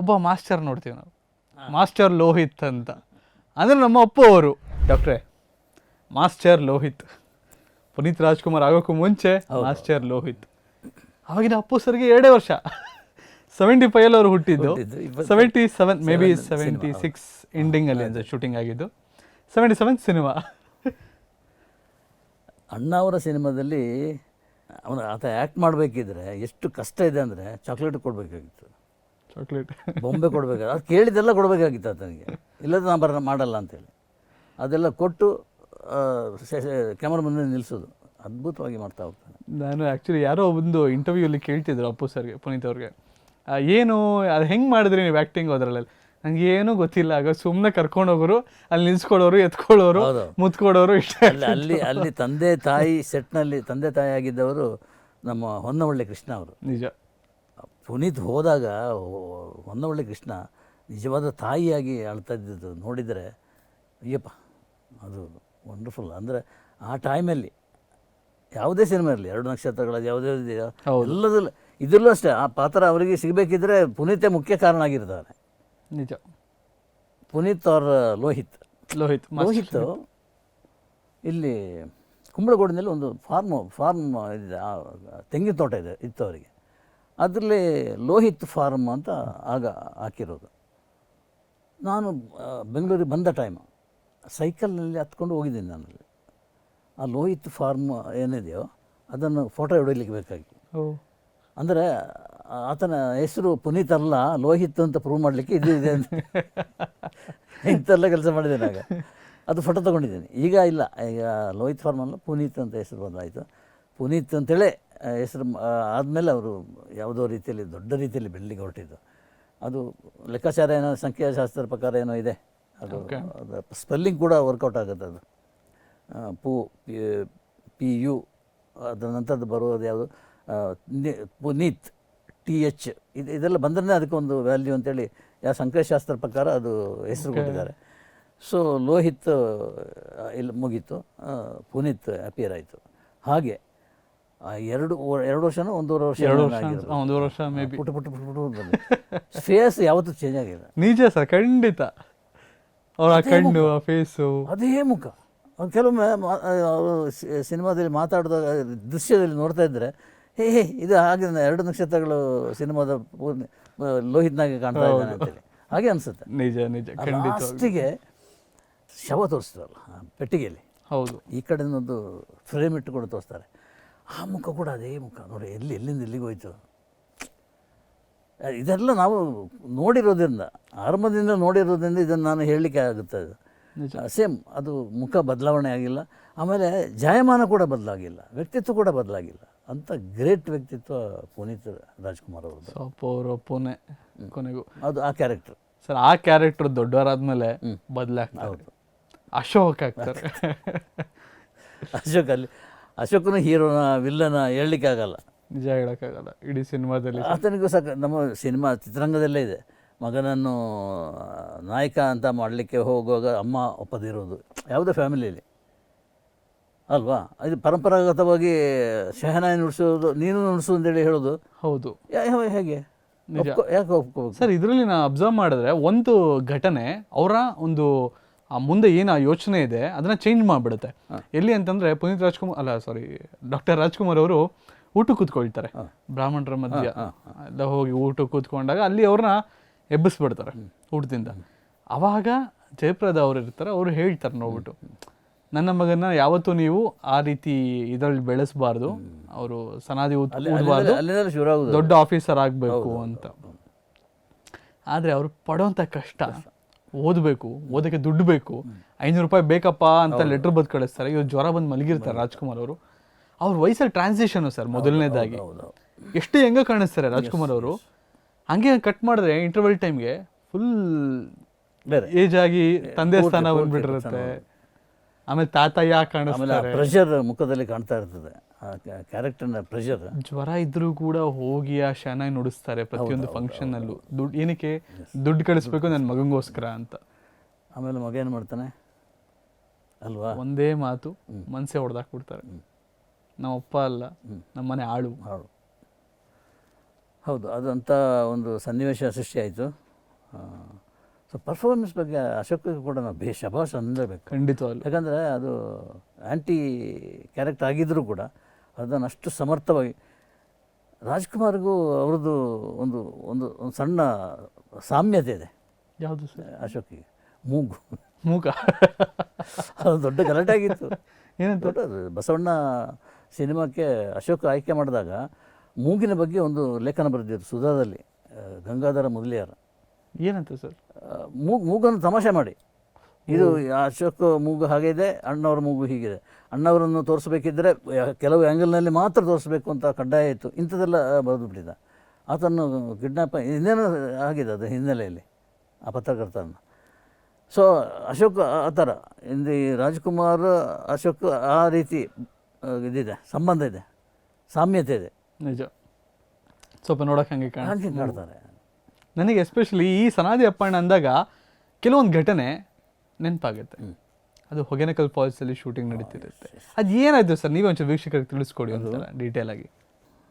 S1: ಒಬ್ಬ ಮಾಸ್ಟರ್ ನೋಡ್ತೀವಿ ನಾವು. ಮಾಸ್ಟರ್ ಲೋಹಿತ್ ಅಂತ. ಅಂದರೆ ನಮ್ಮ ಅಪ್ಪವರು ಅವರು. ಡಾಕ್ಟ್ರೇ ಮಾಸ್ಟರ್ ಲೋಹಿತ್. ಪುನೀತ್ ರಾಜ್ಕುಮಾರ್ ಆಗೋಕ್ಕೂ ಮುಂಚೆ ಮಾಸ್ಟರ್ ಲೋಹಿತ್. ಆವಾಗಿನ ಅಪ್ಪು ಸರ್ಗೆ ಎರಡೇ ವರ್ಷ. ಸೆವೆಂಟಿ ಫೈವ್ ಅವರು ಹುಟ್ಟಿದ್ದು. Seventy seven maybe seventy six ಎಂಡಿಂಗಲ್ಲಿ ಅಂದ್ರೆ ಶೂಟಿಂಗ್ ಆಗಿದ್ದು. ಸೆವೆಂಟಿ ಸೆವೆನ್ ಸಿನಿಮಾ
S2: ಅಣ್ಣ ಅವರ ಸಿನಿಮಾದಲ್ಲಿ ಅವನು ಆತ ಆ್ಯಕ್ಟ್ ಮಾಡಬೇಕಿದ್ರೆ ಎಷ್ಟು ಕಷ್ಟ ಇದೆ ಅಂದರೆ ಚಾಕ್ಲೇಟ್ ಕೊಡಬೇಕಾಗಿತ್ತು.
S1: ಚಾಕ್ಲೇಟ್
S2: ಬೊಂಬೆ ಕೊಡಬೇಕಾಗಿತ್ತು ಅದು ಕೇಳಿದೆಲ್ಲ ಕೊಡಬೇಕಾಗಿತ್ತು ಆತನಿಗೆ. ಇಲ್ಲದ ನಾನು ಬರ ಮಾಡಲ್ಲ ಅಂತೇಳಿ. ಅದೆಲ್ಲ ಕೊಟ್ಟು ಕ್ಯಾಮ್ರಾ ಮುಂದೆ ನಿಲ್ಲಿಸೋದು ಅದ್ಭುತವಾಗಿ ಮಾಡ್ತಾ ಹೋಗ್ತಾನೆ.
S1: ನಾನು ಆ್ಯಕ್ಚುಲಿ ಯಾರೋ ಒಂದು ಇಂಟರ್ವ್ಯೂಲಿ ಕೇಳ್ತಿದ್ರು ಅಪ್ಪು ಸರ್ಗೆ ಪುನೀತ್ ಅವ್ರಿಗೆ. ಏನು ಅದು ಹೆಂಗೆ ಮಾಡಿದ್ರಿ ನೀವು ಆ್ಯಕ್ಟಿಂಗ್ ಅದರಲ್ಲಿ ನಂಗೆ ಏನೂ ಗೊತ್ತಿಲ್ಲ. ಆಗ ಸುಮ್ಮನೆ ಕರ್ಕೊಂಡೋಗೋರು ಅಲ್ಲಿ ನಿಲ್ಸ್ಕೊಳ್ಳೋರು ಎತ್ಕೊಳ್ಳೋರು. ಮುತ್ಕೊಡೋರು ಇಷ್ಟ
S2: ಅಲ್ಲಿ ಅಲ್ಲಿ ಅಲ್ಲಿ ತಂದೆ ತಾಯಿ ಸೆಟ್ನಲ್ಲಿ ತಂದೆ ತಾಯಿ ಆಗಿದ್ದವರು ನಮ್ಮ ಹೊನ್ನವಳ್ಳಿ ಕೃಷ್ಣ ಅವರು.
S1: ನಿಜ.
S2: ಪುನೀತ್ ಹೋದಾಗ ಹೊನ್ನವಳ್ಳಿ ಕೃಷ್ಣ ನಿಜವಾದ ತಾಯಿಯಾಗಿ ಅಳ್ತಾ ಇದ್ದಿದ್ದು ನೋಡಿದರೆ ಅಯ್ಯಪ್ಪ ಅದು ವಂಡರ್ಫುಲ್ ಅಂದರೆ ಆ ಟೈಮಲ್ಲಿ ಯಾವುದೇ ಸಿನಿಮಾ ಇರಲಿ ಎರಡು ನಕ್ಷತ್ರಗಳ ಯಾವುದೇ ಎಲ್ಲದಲ್ಲ ಇದರಲ್ಲೂ ಅಷ್ಟೇ ಆ ಪಾತ್ರ ಅವರಿಗೆ ಸಿಗಬೇಕಿದ್ರೆ ಪುನೀತೆ ಮುಖ್ಯ ಕಾರಣ ಆಗಿರ್ತಾರೆ
S1: ನಿಜ.
S2: ಪುನೀತ್ ಅವ್ರ ಲೋಹಿತ್.
S1: ಲೋಹಿತ್
S2: ಲೋಹಿತ್ ಇಲ್ಲಿ ಕುಂಬಳಗೋಡಿನಲ್ಲಿ ಒಂದು ಫಾರ್ಮ್ ಫಾರ್ಮ್ ಇದೆ ತೆಂಗಿನ ತೋಟ ಇದೆ ಇತ್ತು ಅವರಿಗೆ ಅದರಲ್ಲಿ ಲೋಹಿತ್ ಫಾರ್ಮ್ ಅಂತ ಆಗ ಹಾಕಿರೋದು. ನಾನು ಬೆಂಗಳೂರಿಗೆ ಬಂದ ಟೈಮ್ ಸೈಕಲ್ನಲ್ಲಿ ಹತ್ಕೊಂಡು ಹೋಗಿದ್ದೀನಿ ನಾನು ಆ ಲೋಹಿತ್ ಫಾರ್ಮ್ ಏನಿದೆಯೋ ಅದನ್ನು ಫೋಟೋ ಹೊಡಿಲಿಕ್ಕೆ
S1: ಬೇಕಾಗಿತ್ತು.
S2: ಅಂದರೆ ಆತನ ಹೆಸರು ಪುನೀತ್ ಅಲ್ಲ ಲೋಹಿತ್ ಅಂತ ಪ್ರೂವ್ ಮಾಡಲಿಕ್ಕೆ ಇದು ಇದೆ ಅಂತ. ಇಂಥೆಲ್ಲ ಕೆಲಸ ಮಾಡಿದ್ದೇನೆ ಆಗ ಅದು ಫೋಟೋ ತೊಗೊಂಡಿದ್ದೀನಿ. ಈಗ ಇಲ್ಲ. ಈಗ ಲೋಹಿತ್ ಫಾರ್ಮಲ್ಲ ಪುನೀತ್ ಅಂತ ಹೆಸರು ಬಂದಾಯಿತು. ಪುನೀತ್ ಅಂತೇಳಿ ಹೆಸರು ಆದಮೇಲೆ ಅವರು ಯಾವುದೋ ರೀತಿಯಲ್ಲಿ ದೊಡ್ಡ ರೀತಿಯಲ್ಲಿ ಬೆಳ್ಳಿಗೆ ಹೊರಟಿದ್ದು. ಅದು ಲೆಕ್ಕಾಚಾರ ಏನೋ ಸಂಖ್ಯಾಶಾಸ್ತ್ರದ ಪ್ರಕಾರ ಏನೋ ಇದೆ. ಅದು ಅದು ಸ್ಪೆಲ್ಲಿಂಗ್ ಕೂಡ ವರ್ಕೌಟ್ ಆಗುತ್ತೆ ಅದು. ಪು ಪಿ- ಪಿ ಯು ಅದರ ನಂತರದ್ದು ಬರುವುದು ಯಾವುದು? ಪುನೀತ್ ಟಿ ಎಚ್ ಇದು ಇದೆಲ್ಲ ಬಂದ್ರೆ ಅದಕ್ಕೆ ಒಂದು ವ್ಯಾಲ್ಯೂ ಅಂತೇಳಿ ಯಾವ ಸಂಖ್ಯಾಶಾಸ್ತ್ರ ಪ್ರಕಾರ ಅದು ಹೆಸರು ಕೊಟ್ಟಿದ್ದಾರೆ. ಸೊ ಲೋಹಿತ್ ಇಲ್ಲಿ ಮುಗೀತು. ಪುನೀತ್ ಅಪಿಯರ್ ಆಯಿತು. ಹಾಗೆ ಎರಡು ಎರಡು ವರ್ಷನೋ ಒಂದೂವರೆ ವರ್ಷ
S1: ಎರಡು ವರ್ಷ
S2: ಒಂದು
S1: ಅನ್ಸ್- ಒಂದೂವರೆ ವರ್ಷ ಮೇ ಬಿ
S2: ಪುಟ ಪುಟ ಪುಟ ಪುಟ ಫೇಸ್ ಯಾವತ್ತೂ ಚೇಂಜ್ ಆಗಿಲ್ಲ.
S1: ನಿಜ ಸರ್ ಖಂಡಿತ. ಅವರ ಕಣ್ಣು ಆ ಫೇಸು
S2: ಅದೇ ಮುಖ. ಕೆಲವೊಮ್ಮೆ ಸಿನಿಮಾದಲ್ಲಿ ಮಾತಾಡಿದಾಗ ದೃಶ್ಯದಲ್ಲಿ ನೋಡ್ತಾ ಇದ್ದರೆ ಹೇ ಹೇ ಇದು ಹಾಗೆ ಎರಡು ನಕ್ಷತ್ರಗಳು ಸಿನಿಮಾದ ಪೂರ್ಣ ಲೋಹಿತ್ನಾಗೆ ಕಾಣ್ತಾ ಇದ್ದಾನೆ ಅಂತೇಳಿ. ಹಾಗೆ ಅನಿಸುತ್ತೆ.
S1: ನಿಜ ನಿಜ ಖಂಡಿತ
S2: ಲಾಸ್ಟಿಗೆ ಶವ ತೋರಿಸ್ತಾರಲ್ಲ ಪೆಟ್ಟಿಗೆಯಲ್ಲಿ.
S1: ಹೌದು.
S2: ಈ ಕಡೆನೊಂದು ಫ್ರೇಮ್ ಇಟ್ಟುಕೊಂಡು ತೋರಿಸ್ತಾರೆ. ಆ ಮುಖ ಕೂಡ ಅದೇ ಮುಖ. ನೋಡಿ ಎಲ್ಲಿ ಎಲ್ಲಿಂದ ಎಲ್ಲಿಗೆ ಹೋಯ್ತು? ಇದೆಲ್ಲ ನಾವು ನೋಡಿರೋದ್ರಿಂದ ಆರಂಭದಿಂದ ನೋಡಿರೋದ್ರಿಂದ ಇದನ್ನು ನಾನು ಹೇಳಲಿಕ್ಕೆ ಆಗುತ್ತೆ ಸೇಮ್ ಅದು ಮುಖ ಬದಲಾವಣೆ ಆಗಿಲ್ಲ. ಆಮೇಲೆ ಜಾಯಮಾನ ಕೂಡ ಬದಲಾಗಿಲ್ಲ. ವ್ಯಕ್ತಿತ್ವ ಕೂಡ ಬದಲಾಗಿಲ್ಲ. ಅಂಥ ಗ್ರೇಟ್ ವ್ಯಕ್ತಿತ್ವ ಪುನೀತ್ ರಾಜ್ಕುಮಾರ್
S1: ಅವರು ಅವರು ಪುಣೆ ಕೊನೆಗೂ.
S2: ಅದು ಆ ಕ್ಯಾರೆಕ್ಟರ್.
S1: ಸರ್ ಆ ಕ್ಯಾರೆಕ್ಟರ್ ದೊಡ್ಡವರಾದ್ಮೇಲೆ ಬದಲಾಗ್ತಾರೆ. ಅಶೋಕ್ ಆಗ್ತಾರೆ.
S2: ಅಶೋಕ್ ಅಲ್ಲಿ ಅಶೋಕನ ಹೀರೋನ ವಿಲ್ಲನ ಹೇಳಲಿಕ್ಕೆ ಆಗಲ್ಲ.
S1: ನಿಜ ಹೇಳೋಕ್ಕಾಗಲ್ಲ. ಇಡೀ ಸಿನಿಮಾದಲ್ಲಿ.
S2: ಆತನಿಗೂ ಸಹ ನಮ್ಮ ಸಿನಿಮಾ ಚಿತ್ರರಂಗದಲ್ಲೇ ಇದೆ. ಮಗನನ್ನು ನಾಯಕ ಅಂತ ಮಾಡಲಿಕ್ಕೆ ಹೋಗುವಾಗ ಅಮ್ಮ ಒಪ್ಪದಿರೋದು. ಯಾವುದೇ ಫ್ಯಾಮಿಲಿಯಲ್ಲಿ ಅಲ್ವಾ? ಇದು ಪರಂಪರಾಗತವಾಗಿ ಶಹನಾಯಿ ನುಡಿಸೋದು ನೀನು ನುಡಿಸು ಅಂತೇಳಿ ಹೇಳೋದು.
S1: ಹೌದು.
S2: ಹೇಗೆ? ಯಾಕೆ ಒಪ್ಕೋಬೇಕು?
S1: ಸರ್ ಇದರಲ್ಲಿ ನಾನು ಅಬ್ಸರ್ವ್ ಮಾಡಿದ್ರೆ ಒಂದು ಘಟನೆ ಅವರ ಒಂದು ಮುಂದೆ ಏನು ಯೋಚನೆ ಇದೆ ಅದನ್ನ ಚೇಂಜ್ ಮಾಡಿಬಿಡುತ್ತೆ. ಎಲ್ಲಿ ಅಂತಂದ್ರೆ ಪುನೀತ್ ರಾಜ್ಕುಮಾರ್ ಅಲ್ಲ ಸಾರಿ ಡಾಕ್ಟರ್ ರಾಜ್ಕುಮಾರ್ ಅವರು ಊಟಕ್ಕೆ ಕೂತ್ಕೊಳ್ತಾರೆ. ಬ್ರಾಹ್ಮಣರ ಮಧ್ಯ. ಎಲ್ಲ ಹೋಗಿ ಊಟಕ್ಕೆ ಕೂತ್ಕೊಂಡಾಗ ಅಲ್ಲಿ ಅವ್ರನ್ನ ಎಬ್ಬಿಸ್ಬಿಡ್ತಾರೆ ಊಟದಿಂದ. ಅವಾಗ ಜಯಪ್ರದ ಅವ್ರು ಇರ್ತಾರೆ ಅವ್ರು ಹೇಳ್ತಾರೆ ನೋಡ್ಬಿಟ್ಟು. ನನ್ನ ಮಗನ ಯಾವತ್ತೂ ನೀವು ಆ ರೀತಿ ಇದರಲ್ಲಿ ಬೆಳೆಸಬಾರ್ದು. ಅವರು ಸನಾದಿ ಊದ್ಬಾರ್ದು. ದೊಡ್ಡ ಆಫೀಸರ್ ಆಗಬೇಕು ಅಂತ. ಆದರೆ ಅವ್ರು ಪಡೋಂಥ ಕಷ್ಟ. ಓದಬೇಕು ಓದಕ್ಕೆ ದುಡ್ಡು ಬೇಕು. ಐನೂರು ರೂಪಾಯಿ ಬೇಕಪ್ಪ ಅಂತ ಲೆಟರ್ ಬದ್ ಕಳಿಸ್ತಾರೆ ಇವ್ರು ಜ್ವರ ಬಂದು ಮಲಗಿರ್ತಾರೆ ರಾಜ್ಕುಮಾರ್ ಅವರು. ಅವ್ರ ವಯಸ್ಸಲ್ಲಿ ಟ್ರಾನ್ಸಿಷನ್ ಸರ್ ಮೊದಲನೇದಾಗಿ. ಎಷ್ಟು ಹೆಂಗ ಕಾಣಿಸ್ತಾರೆ ರಾಜ್ಕುಮಾರ್ ಅವರು. ಹಂಗೆ ಕಟ್ ಮಾಡಿದ್ರೆ ಇಂಟರ್ವಲ್ ಟೈಮ್ಗೆ ಫುಲ್ ಏಜ್ ಆಗಿ ತಂದೆ ಸ್ಥಾನ ಬಂದ್ಬಿಟ್ಟಿರುತ್ತೆ. ಆಮೇಲೆ ತಾತಯ್ಯ
S2: ಆಮೇಲೆ
S1: ಕಾಣಿಸ್ತಾರೆ
S2: ಪ್ರೆಷರ್ ಮುಖದಲ್ಲಿ ಕಾಣ್ತಾ ಇರ್ತದೆ. ಆ ಕ್ಯಾರೆಕ್ಟರ್ನ ಪ್ರೆಷರ್
S1: ಜ್ವರ ಇದ್ರೂ ಕೂಡ ಹೋಗಿ ಆ ಶನಾಯಿ ನುಡಿಸ್ತಾರೆ ಪ್ರತಿಯೊಂದು ಫಂಕ್ಷನ್ ಅಲ್ಲೂ ದುಡ್ಡು ಏನಕ್ಕೆ? ದುಡ್ಡು ಕಳಿಸ್ಬೇಕು ನನ್ನ ಮಗಂಗೋಸ್ಕರ ಅಂತ.
S2: ಆಮೇಲೆ ಮಗ ಏನು ಮಾಡ್ತಾನೆ? ಅಲ್ವಾ?
S1: ಒಂದೇ ಮಾತು ಮನ್ಸೆ ಹೊಡೆದಾಕ್ಬಿಡ್ತಾರೆ ನಮ್ಮ ಅಪ್ಪ ಅಲ್ಲ ನಮ್ಮ ಮನೆ ಆಳು.
S2: ಹೌದು ಹೌದು ಅದಂಥ ಒಂದು ಸನ್ನಿವೇಶ ಸೃಷ್ಟಿಯಾಯಿತು ಸೊ ಪರ್ಫಾರ್ಮೆನ್ಸ್ ಬಗ್ಗೆ ಅಶೋಕ್ ಕೂಡ ನಾವು ಭೇ ಶಬಾಸ್ ಅಂದಬೇಕು
S1: ಖಂಡಿತವಲ್ಲ
S2: ಯಾಕಂದರೆ ಅದು ಆ್ಯಂಟಿ ಕ್ಯಾರೆಕ್ಟರ್ ಆಗಿದ್ದರೂ ಕೂಡ ಅದನ್ನು ಅಷ್ಟು ಸಮರ್ಥವಾಗಿ ರಾಜ್ಕುಮಾರ್ಗೂ ಅವ್ರದ್ದು ಒಂದು ಒಂದು ಒಂದು ಸಣ್ಣ ಸಾಮ್ಯತೆ ಇದೆ.
S1: ಯಾವುದು
S2: ಅಶೋಕಿಗೆ. ಮೂಗು.
S1: ಮೂಗ.
S2: ಅದು ದೊಡ್ಡ ಗಲಾಟೆ ಆಗಿತ್ತು.
S1: ಏನಂತ?
S2: ಬಸವಣ್ಣ ಸಿನಿಮಾಕ್ಕೆ ಅಶೋಕ್ ಆಯ್ಕೆ ಮಾಡಿದಾಗ ಮೂಗಿನ ಬಗ್ಗೆ ಒಂದು ಲೇಖನ ಬರೆದಿದ್ರು ಸುಧಾದಲ್ಲಿ ಗಂಗಾಧರ ಮುದ್ಲಿಯಾರ್
S1: ಏನಂತ ಸರ್?
S2: ಮೂಗು ಮೂಗನ್ನು ತಮಾಷೆ ಮಾಡಿ. ಇದು ಅಶೋಕ್ ಮೂಗು ಹಾಗೆ ಇದೆ ಅಣ್ಣವ್ರ ಮೂಗು ಹೀಗಿದೆ. ಅಣ್ಣವರನ್ನು ತೋರಿಸಬೇಕಿದ್ದರೆ ಕೆಲವು ಆ್ಯಂಗಲ್ನಲ್ಲಿ ಮಾತ್ರ ತೋರಿಸ್ಬೇಕು ಅಂತ ಕಡ್ಡಾಯ ಇತ್ತು. ಇಂಥದ್ದೆಲ್ಲ ಬರೆದು ಬಿಟ್ಟಿದ್ದ. ಆತನ್ನು ಕಿಡ್ನಾಪ್ ಇನ್ನೇನು ಆಗಿದೆ ಅದು ಹಿನ್ನೆಲೆಯಲ್ಲಿ ಆ ಪತ್ರಕರ್ತನ ಸೊ ಅಶೋಕ್ ಆ- ಥರ ಇಂದು ಈ ರಾಜ್ಕುಮಾರ್ ಅಶೋಕ್ ಆ ರೀತಿ ಇದಿದೆ ಸಂಬಂಧ ಇದೆ ಸಾಮ್ಯತೆ ಇದೆ.
S1: ನಿಜ. ಸ್ವಲ್ಪ ನೋಡೋಕೆ ಹಂಗೆ
S2: ಕಾಣ್ತಾರೆ.
S1: ನನಗೆ ಎಸ್ಪೆಷಲಿ ಈ ಸನಾದಿ ಅಪ್ಪಣ್ಣ ಅಂದಾಗ ಕೆಲವೊಂದು ಘಟನೆ ನೆನಪಾಗುತ್ತೆ. ಅದು ಹೊಗೆನಕಲ್ ಫಾಲ್ಸ್ ಅಲ್ಲಿ ಶೂಟಿಂಗ್ ನಡೀತಿರುತ್ತೆ. ಅದು ಏನಾಯ್ತು ಸರ್? ನೀವೇ ಒಂಚೂರು ವೀಕ್ಷಕರಿಗೆ ತಿಳಿಸ್ಕೊಡಿ ಒಂದು ಡೀಟೇಲ್ ಆಗಿ.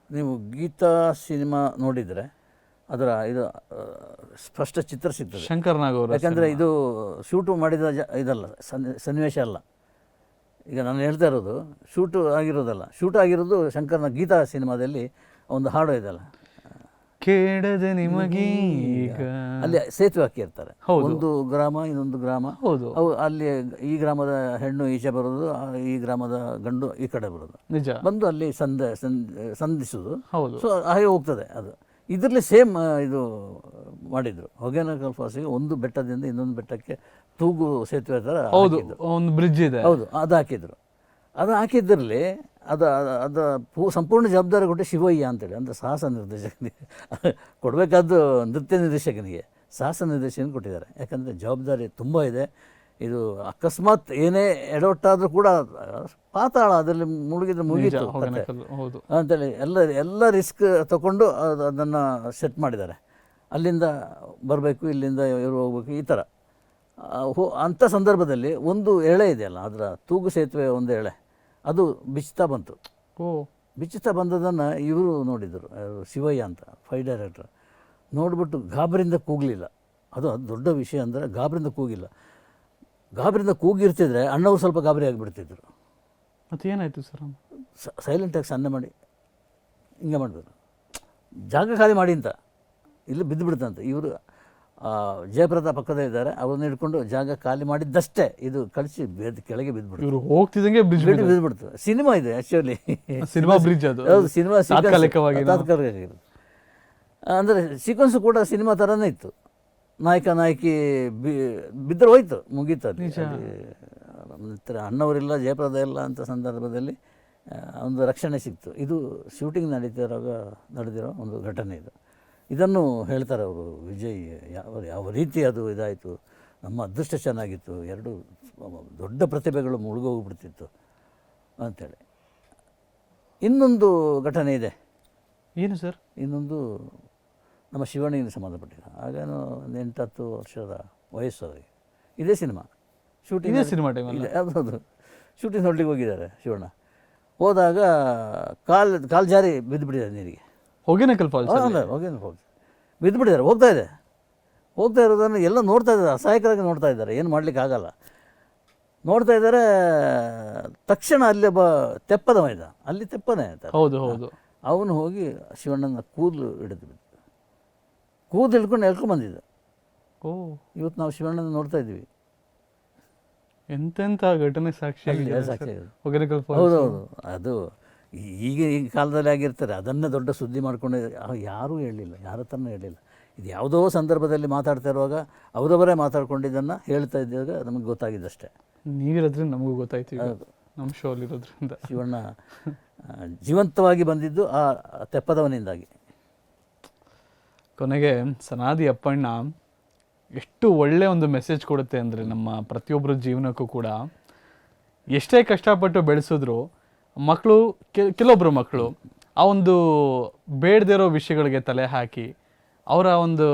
S2: ನೀವು ಗೀತಾ ಸಿನಿಮಾ ನೋಡಿದರೆ ಅದರ ಇದು ಸ್ಪಷ್ಟ ಚಿತ್ರ ಸಿಗ್ತದೆ.
S1: ಶಂಕರ್ ನಾಗ್ ಅವರು
S2: ಯಾಕಂದರೆ ಇದು ಶೂಟು ಮಾಡಿದ ಜ ಇದಲ್ಲ ಸನ್ ಸನ್ನಿವೇಶ ಅಲ್ಲ. ಈಗ ನಾನು ಹೇಳ್ತಾ ಇರೋದು ಶೂಟು ಆಗಿರೋದಲ್ಲ. ಶೂಟ್ ಆಗಿರೋದು ಶಂಕರ್ನ ಗೀತಾ ಸಿನಿಮಾದಲ್ಲಿ ಒಂದು ಹಾಡು ಇದೆಲ್ಲ
S1: ಕೇಳದೆ ನಿಮಗೀಗ
S2: ಅಲ್ಲಿ ಸೇತುವೆ ಹಾಕಿರ್ತಾರೆ. ಒಂದು ಗ್ರಾಮ ಇನ್ನೊಂದು ಗ್ರಾಮ.
S1: ಹೌದು.
S2: ಅವು ಅಲ್ಲಿ ಈ ಗ್ರಾಮದ ಹೆಣ್ಣು ಈಚೆ ಬರೋದು ಈ ಗ್ರಾಮದ ಗಂಡು ಈ ಕಡೆ ಬರೋದು.
S1: ನಿಜ.
S2: ಬಂದು ಅಲ್ಲಿ ಸಂದ ಸಂಧಿಸುದು.
S1: ಹೌದು.
S2: ಸೊ ಹಾಗೆ ಹೋಗ್ತದೆ ಅದು. ಇದರಲ್ಲಿ ಸೇಮ್ ಇದು ಮಾಡಿದ್ರು. ಹೊಗೇನಕಲ್ ಫಾಲ್ಸಿಗೆ ಒಂದು ಬೆಟ್ಟದಿಂದ ಇನ್ನೊಂದು ಬೆಟ್ಟಕ್ಕೆ ತೂಗು ಸೇತುವೆ ಥರ
S1: ಹೌದು. ಒಂದು ಬ್ರಿಡ್ಜ್ ಇದೆ.
S2: ಹೌದು. ಅದು ಹಾಕಿದ್ರು. ಅದು ಹಾಕಿದ್ದರಲ್ಲಿ ಅದು ಅದು- ಪೂ ಸಂಪೂರ್ಣ ಜವಾಬ್ದಾರಿ ಕೊಟ್ಟು ಶಿವಯ್ಯ ಅಂತೇಳಿ. ಅಂದರೆ ಸಾಹಸ ನಿರ್ದೇಶಕನಿಗೆ. ಕೊಡಬೇಕಾದ್ದು ನೃತ್ಯ ನಿರ್ದೇಶಕನಿಗೆ ಸಾಹಸ ನಿರ್ದೇಶನ ಕೊಟ್ಟಿದ್ದಾರೆ. ಯಾಕಂದರೆ ಜವಾಬ್ದಾರಿ ತುಂಬ ಇದೆ. ಇದು ಅಕಸ್ಮಾತ್ ಏನೇ ಎಡವಟ್ಟಾದರೂ ಕೂಡ ಪಾತಾಳ ಅದರಲ್ಲಿ ಮುಳುಗಿದ್ರೆ ಮುಗೀತು ಅಂತೇಳಿ ಎಲ್ಲ ಎಲ್ಲ ರಿಸ್ಕ್ ತಗೊಂಡು ಅದು ಅದನ್ನು ಸೆಟ್ ಮಾಡಿದ್ದಾರೆ. ಅಲ್ಲಿಂದ ಬರಬೇಕು ಇಲ್ಲಿಂದ ಇವರು ಹೋಗ್ಬೇಕು ಈ ಥರ. ಹೋ ಅಂಥ ಸಂದರ್ಭದಲ್ಲಿ ಒಂದು ಎಳೆ ಇದೆಯಲ್ಲ ಅದರ ತೂಗು ಸೇತುವೆ ಒಂದು ಎಳೆ. ಅದು ಬಿಚ್ಚುತ್ತಾ ಬಂತು.
S1: ಓ.
S2: ಬಿಚ್ಚುತ್ತಾ ಬಂದದನ್ನು ಇವರು ನೋಡಿದರು ಶಿವಯ್ಯ ಅಂತ ಫೈ ಡೈರೆಕ್ಟರ್. ನೋಡಿಬಿಟ್ಟು ಗಾಬರಿಂದ ಕೂಗಲಿಲ್ಲ. ಅದು ದೊಡ್ಡ ವಿಷಯ ಅಂದರೆ ಗಾಬರಿಂದ ಕೂಗಿಲ್ಲ. ಗಾಬರಿಂದ ಕೂಗಿರ್ತಿದ್ರೆ ಅಣ್ಣವ್ರು ಸ್ವಲ್ಪ ಗಾಬರಿ ಆಗಿಬಿಡ್ತಿದ್ರು.
S1: ಮತ್ತೆ ಏನಾಯಿತು ಸರ್?
S2: ಸೈಲೆಂಟಾಗಿ ಸನ್ನೆ ಮಾಡಿ ಹಿಂಗೆ ಮಾಡಿದ್ರು ಜಾಗ ಖಾಲಿ ಮಾಡಿ ಅಂತ. ಇಲ್ಲಿ ಬಿದ್ದು ಬಿಡುತ್ತಂತೆ ಇವರು ಜಯಪ್ರದ ಪಕ್ಕದ ಇದ್ದಾರೆ. ಅವ್ರನ್ನ ಹಿಡ್ಕೊಂಡು ಜಾಗ ಖಾಲಿ ಮಾಡಿದ್ದಷ್ಟೇ. ಇದು ಕಳಿಸಿ ಬೇದ್ ಕೆಳಗೆ ಬಿದ್ದ್ಬಿಡ್ತು
S1: ಇವರು ಹೋಗ್ತಿದ್ದಂಗೆ ಬ್ರಿಡ್ಜ್
S2: ಬಿಟ್ಟು ಬಿದ್ದುಬಿಡ್ತು ಸಿನಿಮಾ ಇದೆ ಆ್ಯಕ್ಚುಲಿ
S1: ಸಿನಿಮಾ ಬ್ರಿಡ್ಜ್ ಅದು.
S2: ಹೌದು ಸಿನಿಮಾ
S1: ತಾತ್ಕಾಲಿಕವಾಗಿ
S2: ಅಂದರೆ ಸೀಕ್ವೆನ್ಸ್ ಕೂಡ ಸಿನಿಮಾ ಥರನೇ ಇತ್ತು. ನಾಯಕ ನಾಯಕಿ ಬಿ ಬಿದ್ದರೆ ಹೋಯ್ತು ಮುಗೀತು ಅಣ್ಣವರಿಲ್ಲ ಜಯಪ್ರದ ಇಲ್ಲ ಅಂತ ಸಂದರ್ಭದಲ್ಲಿ ಒಂದು ರಕ್ಷಣೆ ಸಿಕ್ತು. ಇದು ಶೂಟಿಂಗ್ ನಡೀತಿರೋ ನಡೆದಿರೋ ಒಂದು ಘಟನೆ ಇದು. ಇದನ್ನು ಹೇಳ್ತಾರೆ ಅವರು ವಿಜಯ್ ಯಾವ ಯಾವ ರೀತಿ ಅದು ಇದಾಯಿತು ನಮ್ಮ ಅದೃಷ್ಟ ಚೆನ್ನಾಗಿತ್ತು ಎರಡು ದೊಡ್ಡ ಪ್ರತಿಭೆಗಳು ಮುಳುಗೋಗ್ಬಿಡ್ತಿತ್ತು ಅಂಥೇಳಿ ಇನ್ನೊಂದು ಘಟನೆ ಇದೆ.
S1: ಏನು ಸರ್?
S2: ಇನ್ನೊಂದು ನಮ್ಮ ಶಿವಣ್ಣಿಗೆ ಸಂಬಂಧಪಟ್ಟಿಲ್ಲ ಆಗೇನು ಒಂದು ಎಂಟತ್ತು ವರ್ಷದ ವಯಸ್ಸು ಅವರಿಗೆ. ಇದೇ ಸಿನಿಮಾ. ಶೂಟಿಂಗ್
S1: ಇದೇ ಸಿನಿಮಾ ಟೈಮಲ್ಲಿ
S2: ಇಲ್ಲ ಹೌದು ಶೂಟಿಂಗ್ ನೋಡ್ಲಿಕ್ಕೆ ಹೋಗಿದ್ದಾರೆ ಶಿವಣ್ಣ. ಹೋದಾಗ ಕಾಲು ಕಾಲು ಜಾರಿ ಬಿದ್ದು ಬಿಟ್ಟಿದ್ದಾರೆ ನೀರಿಗೆ.
S1: ಹೊಗೆನಕಲ್ ಫಾಲ್ಸ್
S2: ಹೋಗಿನ ಫಾಲ್ಸ್ ಹೋಗಿ ಬಿದ್ದು ಬಿಟ್ಟಿದ್ದಾರೆ ಹೋಗ್ತಾ ಇದೆ. ಹೋಗ್ತಾ ಇರೋದನ್ನು ಎಲ್ಲ ನೋಡ್ತಾ ಇದ್ದಾರೆ ಅಸಹಾಯಕರಾಗಿ ನೋಡ್ತಾ ಇದ್ದಾರೆ ಏನು ಮಾಡ್ಲಿಕ್ಕೆ ಆಗಲ್ಲ. ನೋಡ್ತಾ ಇದ್ದಾರೆ ತಕ್ಷಣ ಅಲ್ಲಿ ಒಬ್ಬ ತೆಪ್ಪದ ಮೈದ ಅಲ್ಲಿ ತೆಪ್ಪನೇ ಅಂತ.
S1: ಹೌದು ಹೌದು.
S2: ಅವನು ಹೋಗಿ ಶಿವಣ್ಣನ ಕೂದಲು ಹಿಡಿದು ಬಿದ್ದು ಕೂದಲು ಹಿಡ್ಕೊಂಡು ಎಳ್ಕೊಂಡು ಬಂದಿದ್ದ.
S1: ಓ.
S2: ಇವತ್ತು ನಾವು ಶಿವಣ್ಣನ ನೋಡ್ತಾ ಇದ್ದೀವಿ.
S1: ಎಂತೆಂಥ ಘಟನೆ
S2: ಸಾಕ್ಷಿ
S1: ಹೌದು
S2: ಹೌದು.
S1: ಹೊಗೆನಕಲ್
S2: ಅದು ಈಗ ಈ ಕಾಲದಲ್ಲಿ ಆಗಿರ್ತಾರೆ. ಅದನ್ನು ದೊಡ್ಡ ಸುದ್ದಿ ಮಾಡಿಕೊಂಡು ಯಾರೂ ಹೇಳಲಿಲ್ಲ. ಯಾರ ಹತ್ರನೂ ಹೇಳಿಲ್ಲ ಇದು ಯಾವುದೋ ಸಂದರ್ಭದಲ್ಲಿ ಮಾತಾಡ್ತಾ ಇರುವಾಗ ಅವರವರೇ ಮಾತಾಡ್ಕೊಂಡಿದ್ದನ್ನು ಹೇಳ್ತಾ ಇದ್ದಾಗ ನಮಗೆ ಗೊತ್ತಾಗಿದ್ದಷ್ಟೇ.
S1: ನೀವಿರೋದ್ರಿಂದ ನಮಗೂ ಗೊತ್ತಾಯ್ತು ನಮ್ಮ ಶೋ ಅಲ್ಲಿರೋದ್ರಿಂದ.
S2: ಶಿವಣ್ಣ ಜೀವಂತವಾಗಿ ಬಂದಿದ್ದು ಆ ತೆಪ್ಪದವನಿಂದಾಗಿ.
S1: ಕೊನೆಗೆ ಸನಾದಿ ಅಪ್ಪಣ್ಣ ಎಷ್ಟು ಒಳ್ಳೆ ಒಂದು ಮೆಸೇಜ್ ಕೊಡುತ್ತೆ ಅಂದರೆ ನಮ್ಮ ಪ್ರತಿಯೊಬ್ಬರ ಜೀವನಕ್ಕೂ ಕೂಡ. ಎಷ್ಟೇ ಕಷ್ಟಪಟ್ಟು ಬೆಳೆಸಿದ್ರು ಮಕ್ಕಳು ಕೆಲವೊಬ್ಬರು ಮಕ್ಕಳು ಆ ಒಂದು ಬೇಡದಿರೋ ಇರೋ ವಿಷಯಗಳಿಗೆ ತಲೆ ಹಾಕಿ ಅವರ ಒಂದು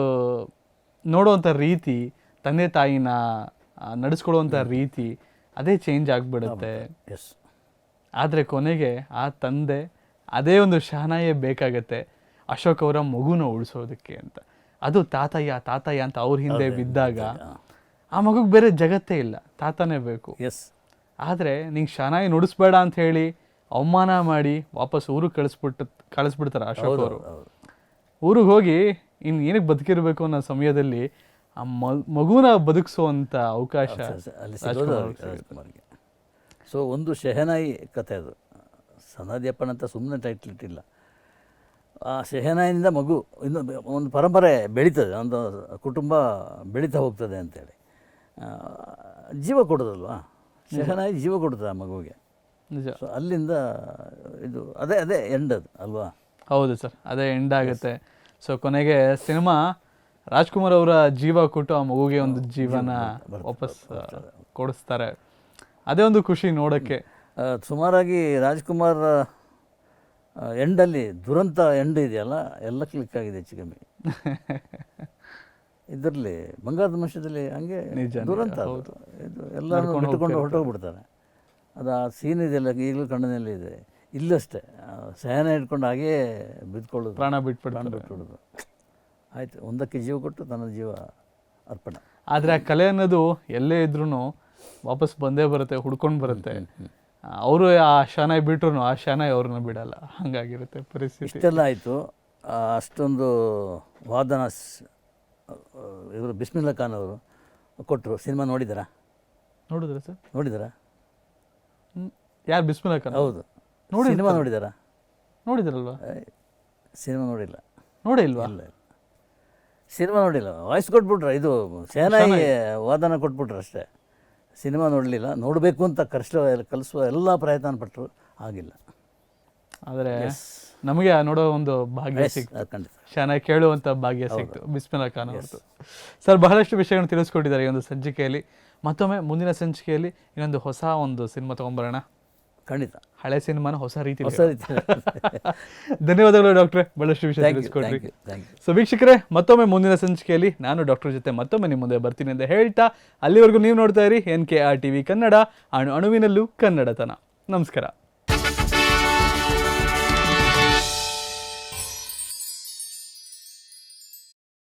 S1: ನೋಡುವಂಥ ರೀತಿ ತಂದೆ ತಾಯಿನ ನಡೆಸ್ಕೊಳ್ಳುವಂಥ ರೀತಿ ಅದೇ ಚೇಂಜ್ ಆಗಿಬಿಡುತ್ತೆ.
S2: ಎಸ್
S1: ಆದರೆ ಕೊನೆಗೆ ಆ ತಂದೆ ಅದೇ ಒಂದು ಶಹನಾಯೇ ಬೇಕಾಗತ್ತೆ ಅಶೋಕ್ ಅವರ ಮಗುನ ಉಳಿಸೋದಕ್ಕೆ ಅಂತ. ಅದು ತಾತಯ್ಯ ತಾತಯ್ಯ ಅಂತ ಅವ್ರ ಹಿಂದೆ ಬಿದ್ದಾಗ ಆ ಮಗುಗೆ ಬೇರೆ ಜಗತ್ತೇ ಇಲ್ಲ ತಾತನೇ ಬೇಕು.
S2: ಎಸ್
S1: ಆದರೆ ನಿಂಗೆ ಶಹನಾಯಿ ನುಡಿಸ್ಬೇಡ ಅಂತ ಹೇಳಿ ಅವಮಾನ ಮಾಡಿ ವಾಪಸ್ ಊರಿಗೆ ಕಳಿಸ್ಬಿಟ್ಟು ಕಳಿಸ್ಬಿಡ್ತಾರೆ ಅಶೋಕ್ ಅವರು. ಊರಿಗೆ ಹೋಗಿ ಇನ್ನು ಏನಕ್ಕೆ ಬದುಕಿರಬೇಕು ಅನ್ನೋ ಸಮಯದಲ್ಲಿ ಆ ಮಗುನ ಬದುಕಿಸುವಂಥ ಅವಕಾಶ
S2: ಸೊ ಒಂದು ಶೆಹನಾಯಿ ಕಥೆ ಅದು. ಸನಾದಿಯಪ್ಪನ ಅಂತ ಸುಮ್ಮನೆ ಟೈಟ್ಲ್ ಇಟ್ಟಿಲ್ಲ. ಆ ಶೆಹನಾಯಿನಿಂದ ಮಗು ಇನ್ನು ಒಂದು ಪರಂಪರೆ ಬೆಳೀತದೆ ಒಂದು ಕುಟುಂಬ ಬೆಳೀತಾ ಹೋಗ್ತದೆ ಅಂತೇಳಿ. ಜೀವ ಕೊಡೋದಲ್ವಾ? ಶೆಹನಾಯಿ ಜೀವ ಕೊಡ್ತದೆ ಆ ಮಗುವಿಗೆ
S1: ನಿಜ.
S2: ಸೊ ಅಲ್ಲಿಂದ ಇದು ಅದೇ ಅದೇ ಎಂಡ್ ಅದು ಅಲ್ವಾ?
S1: ಹೌದು ಸರ್ ಅದೇ ಎಂಡ್ ಆಗುತ್ತೆ. ಸೊ ಕೊನೆಗೆ ಸಿನಿಮಾ ರಾಜ್ಕುಮಾರ್ ಅವರ ಜೀವ ಕೊಟ್ಟು ಆ ಮಗುಗೆ ಒಂದು ಜೀವನ ವಾಪಸ್ ಕೊಡಿಸ್ತಾರೆ. ಅದೇ ಒಂದು ಖುಷಿ ನೋಡೋಕ್ಕೆ.
S2: ಸುಮಾರಾಗಿ ರಾಜ್ಕುಮಾರ್ ಎಂಡಲ್ಲಿ ದುರಂತ ಎಂಡ್ ಇದೆಯಲ್ಲ ಎಲ್ಲ ಕ್ಲಿಕ್ ಆಗಿದೆ ಹೆಚ್ಚು ಕಮ್ಮಿ ಇದರಲ್ಲಿ ಬಂಗಾರದ ಮನುಷ್ಯದಲ್ಲಿ ಹಂಗೆ ದುರಂತ. ಇದು ಎಲ್ಲರೂ ಬಿಟ್ಟುಕೊಂಡು ಹೊರಟೋಗ್ಬಿಡ್ತಾರೆ. ಅದು ಆ ಸೀನ್ ಇದೆಯಲ್ಲ ಈಗಲೂ ಕಣ್ಣಿನಲ್ಲಿ ಇದೆ. ಇಲ್ಲಷ್ಟೇ. ಸಹನ ಇಟ್ಕೊಂಡು ಹಾಗೇ ಬಿದ್ಕೊಳ್ಳೋದು.
S1: ಪ್ರಾಣ
S2: ಪ್ರಾಣ
S1: ಬಿಟ್ಬಿಡ್ತಾರೆ
S2: ಬಿಟ್ಬಿಡೋದು. ಆಯ್ತು ಒಂದಕ್ಕೆ ಜೀವ ಕೊಟ್ಟು ತನ್ನ ಜೀವ ಅರ್ಪಣೆ.
S1: ಆದರೆ ಆ ಕಲೆ ಅನ್ನೋದು ಎಲ್ಲೇ ಇದ್ರೂ ವಾಪಸ್ ಬಂದೇ ಬರುತ್ತೆ ಹುಡ್ಕೊಂಡು ಬರುತ್ತೆ. ಅವರು ಆ ಶಾನಾಯ್ ಬಿಟ್ರು ಆ ಶಾನಾಯ್ ಅವ್ರನ್ನ ಬಿಡಲ್ಲ. ಹಂಗಾಗಿರುತ್ತೆ ಪರಿಸ್ಥಿತಿ.
S2: ಇಷ್ಟೆಲ್ಲ ಆಯಿತು. ಅಷ್ಟೊಂದು ವಾದನ ಇವರು ಬಿಸ್ಮಿಲ್ಲಾ ಖಾನ್ ಅವರು ಕೊಟ್ಟರು. ಸಿನಿಮಾ ನೋಡಿದಾರಾ
S1: ನೋಡಿದ್ರೆ ಸರ್?
S2: ನೋಡಿದಾರಾ
S1: ಯಾರು ಬಿಸ್ಮಿಲ್ ಖಾನ್
S2: ಹೌದು. ನೋಡಿ ಸಿನಿಮಾ ನೋಡಿದಾರಾ?
S1: ನೋಡಿದ್ರಲ್ವಾ?
S2: ಸಿನಿಮಾ ನೋಡಿಲ್ಲ.
S1: ನೋಡಿಲ್ವಾ? ಇಲ್ವಾ
S2: ಇಲ್ಲ. ಸಿನಿಮಾ ನೋಡಿಲ್ಲ. ವಾಯ್ಸ್ ಕೊಟ್ಬಿಟ್ರೆ. ಇದು ಸೇನಾಯಿ ವಾದನ ಕೊಟ್ಬಿಟ್ರು ಅಷ್ಟೇ. ಸಿನಿಮಾ ನೋಡಲಿಲ್ಲ. ನೋಡಬೇಕು ಅಂತ ಕಲಿಸುವ ಕಲಿಸುವ ಎಲ್ಲ ಪ್ರಯತ್ನ ಪಟ್ಟರು ಆಗಿಲ್ಲ.
S1: ಆದರೆ ನಮಗೆ ಆ ನೋಡೋ ಒಂದು ಭಾಗ್ಯ ಸಿಕ್ತು. ಚೆನ್ನಾಗಿ ಕೇಳುವಂಥ ಭಾಗ್ಯ ಸಿಕ್ತು. ಬಿಸ್ಮಿಲ್ಲಾ ಖಾನ್ ಸರ್ ಬಹಳಷ್ಟು ವಿಷಯಗಳನ್ನು ತಿಳಿಸ್ಕೊಟ್ಟಿದ್ದಾರೆ ಈ ಒಂದು ಸಂಚಿಕೆಯಲ್ಲಿ. ಮತ್ತೊಮ್ಮೆ ಮುಂದಿನ ಸಂಚಿಕೆಯಲ್ಲಿ ಇನ್ನೊಂದು ಹೊಸ ಒಂದು ಸಿನಿಮಾ ತೊಗೊಂಬರೋಣ
S2: ಖಂಡಿತ.
S1: ಹಳೆ ಸಿನಿಮಾನ ಹೊಸ ರೀತಿ
S2: ಹೊಸ ರೀತಿ.
S1: ಧನ್ಯವಾದಗಳು ಡಾಕ್ಟ್ರೆ. ಬಹಳಷ್ಟು ವಿಷಯ ತಿಳಿಸ್ಕೊಡ್ರಿ ಸೊ ವೀಕ್ಷಕರೇ ಮತ್ತೊಮ್ಮೆ ಮುಂದಿನ ಸಂಚಿಕೆಯಲ್ಲಿ ನಾನು ಡಾಕ್ಟರ್ ಜೊತೆ ಮತ್ತೊಮ್ಮೆ ನಿಮ್ಮ ಮುಂದೆ ಬರ್ತೀನಿ ಅಂತ ಹೇಳ್ತಾ ಅಲ್ಲಿವರೆಗೂ ನೀವು ನೋಡ್ತಾ ಇರಿ N K R T V Kannada ಅಣು ಅಣುವಿನಲ್ಲೂ ಕನ್ನಡತನ. ನಮಸ್ಕಾರ.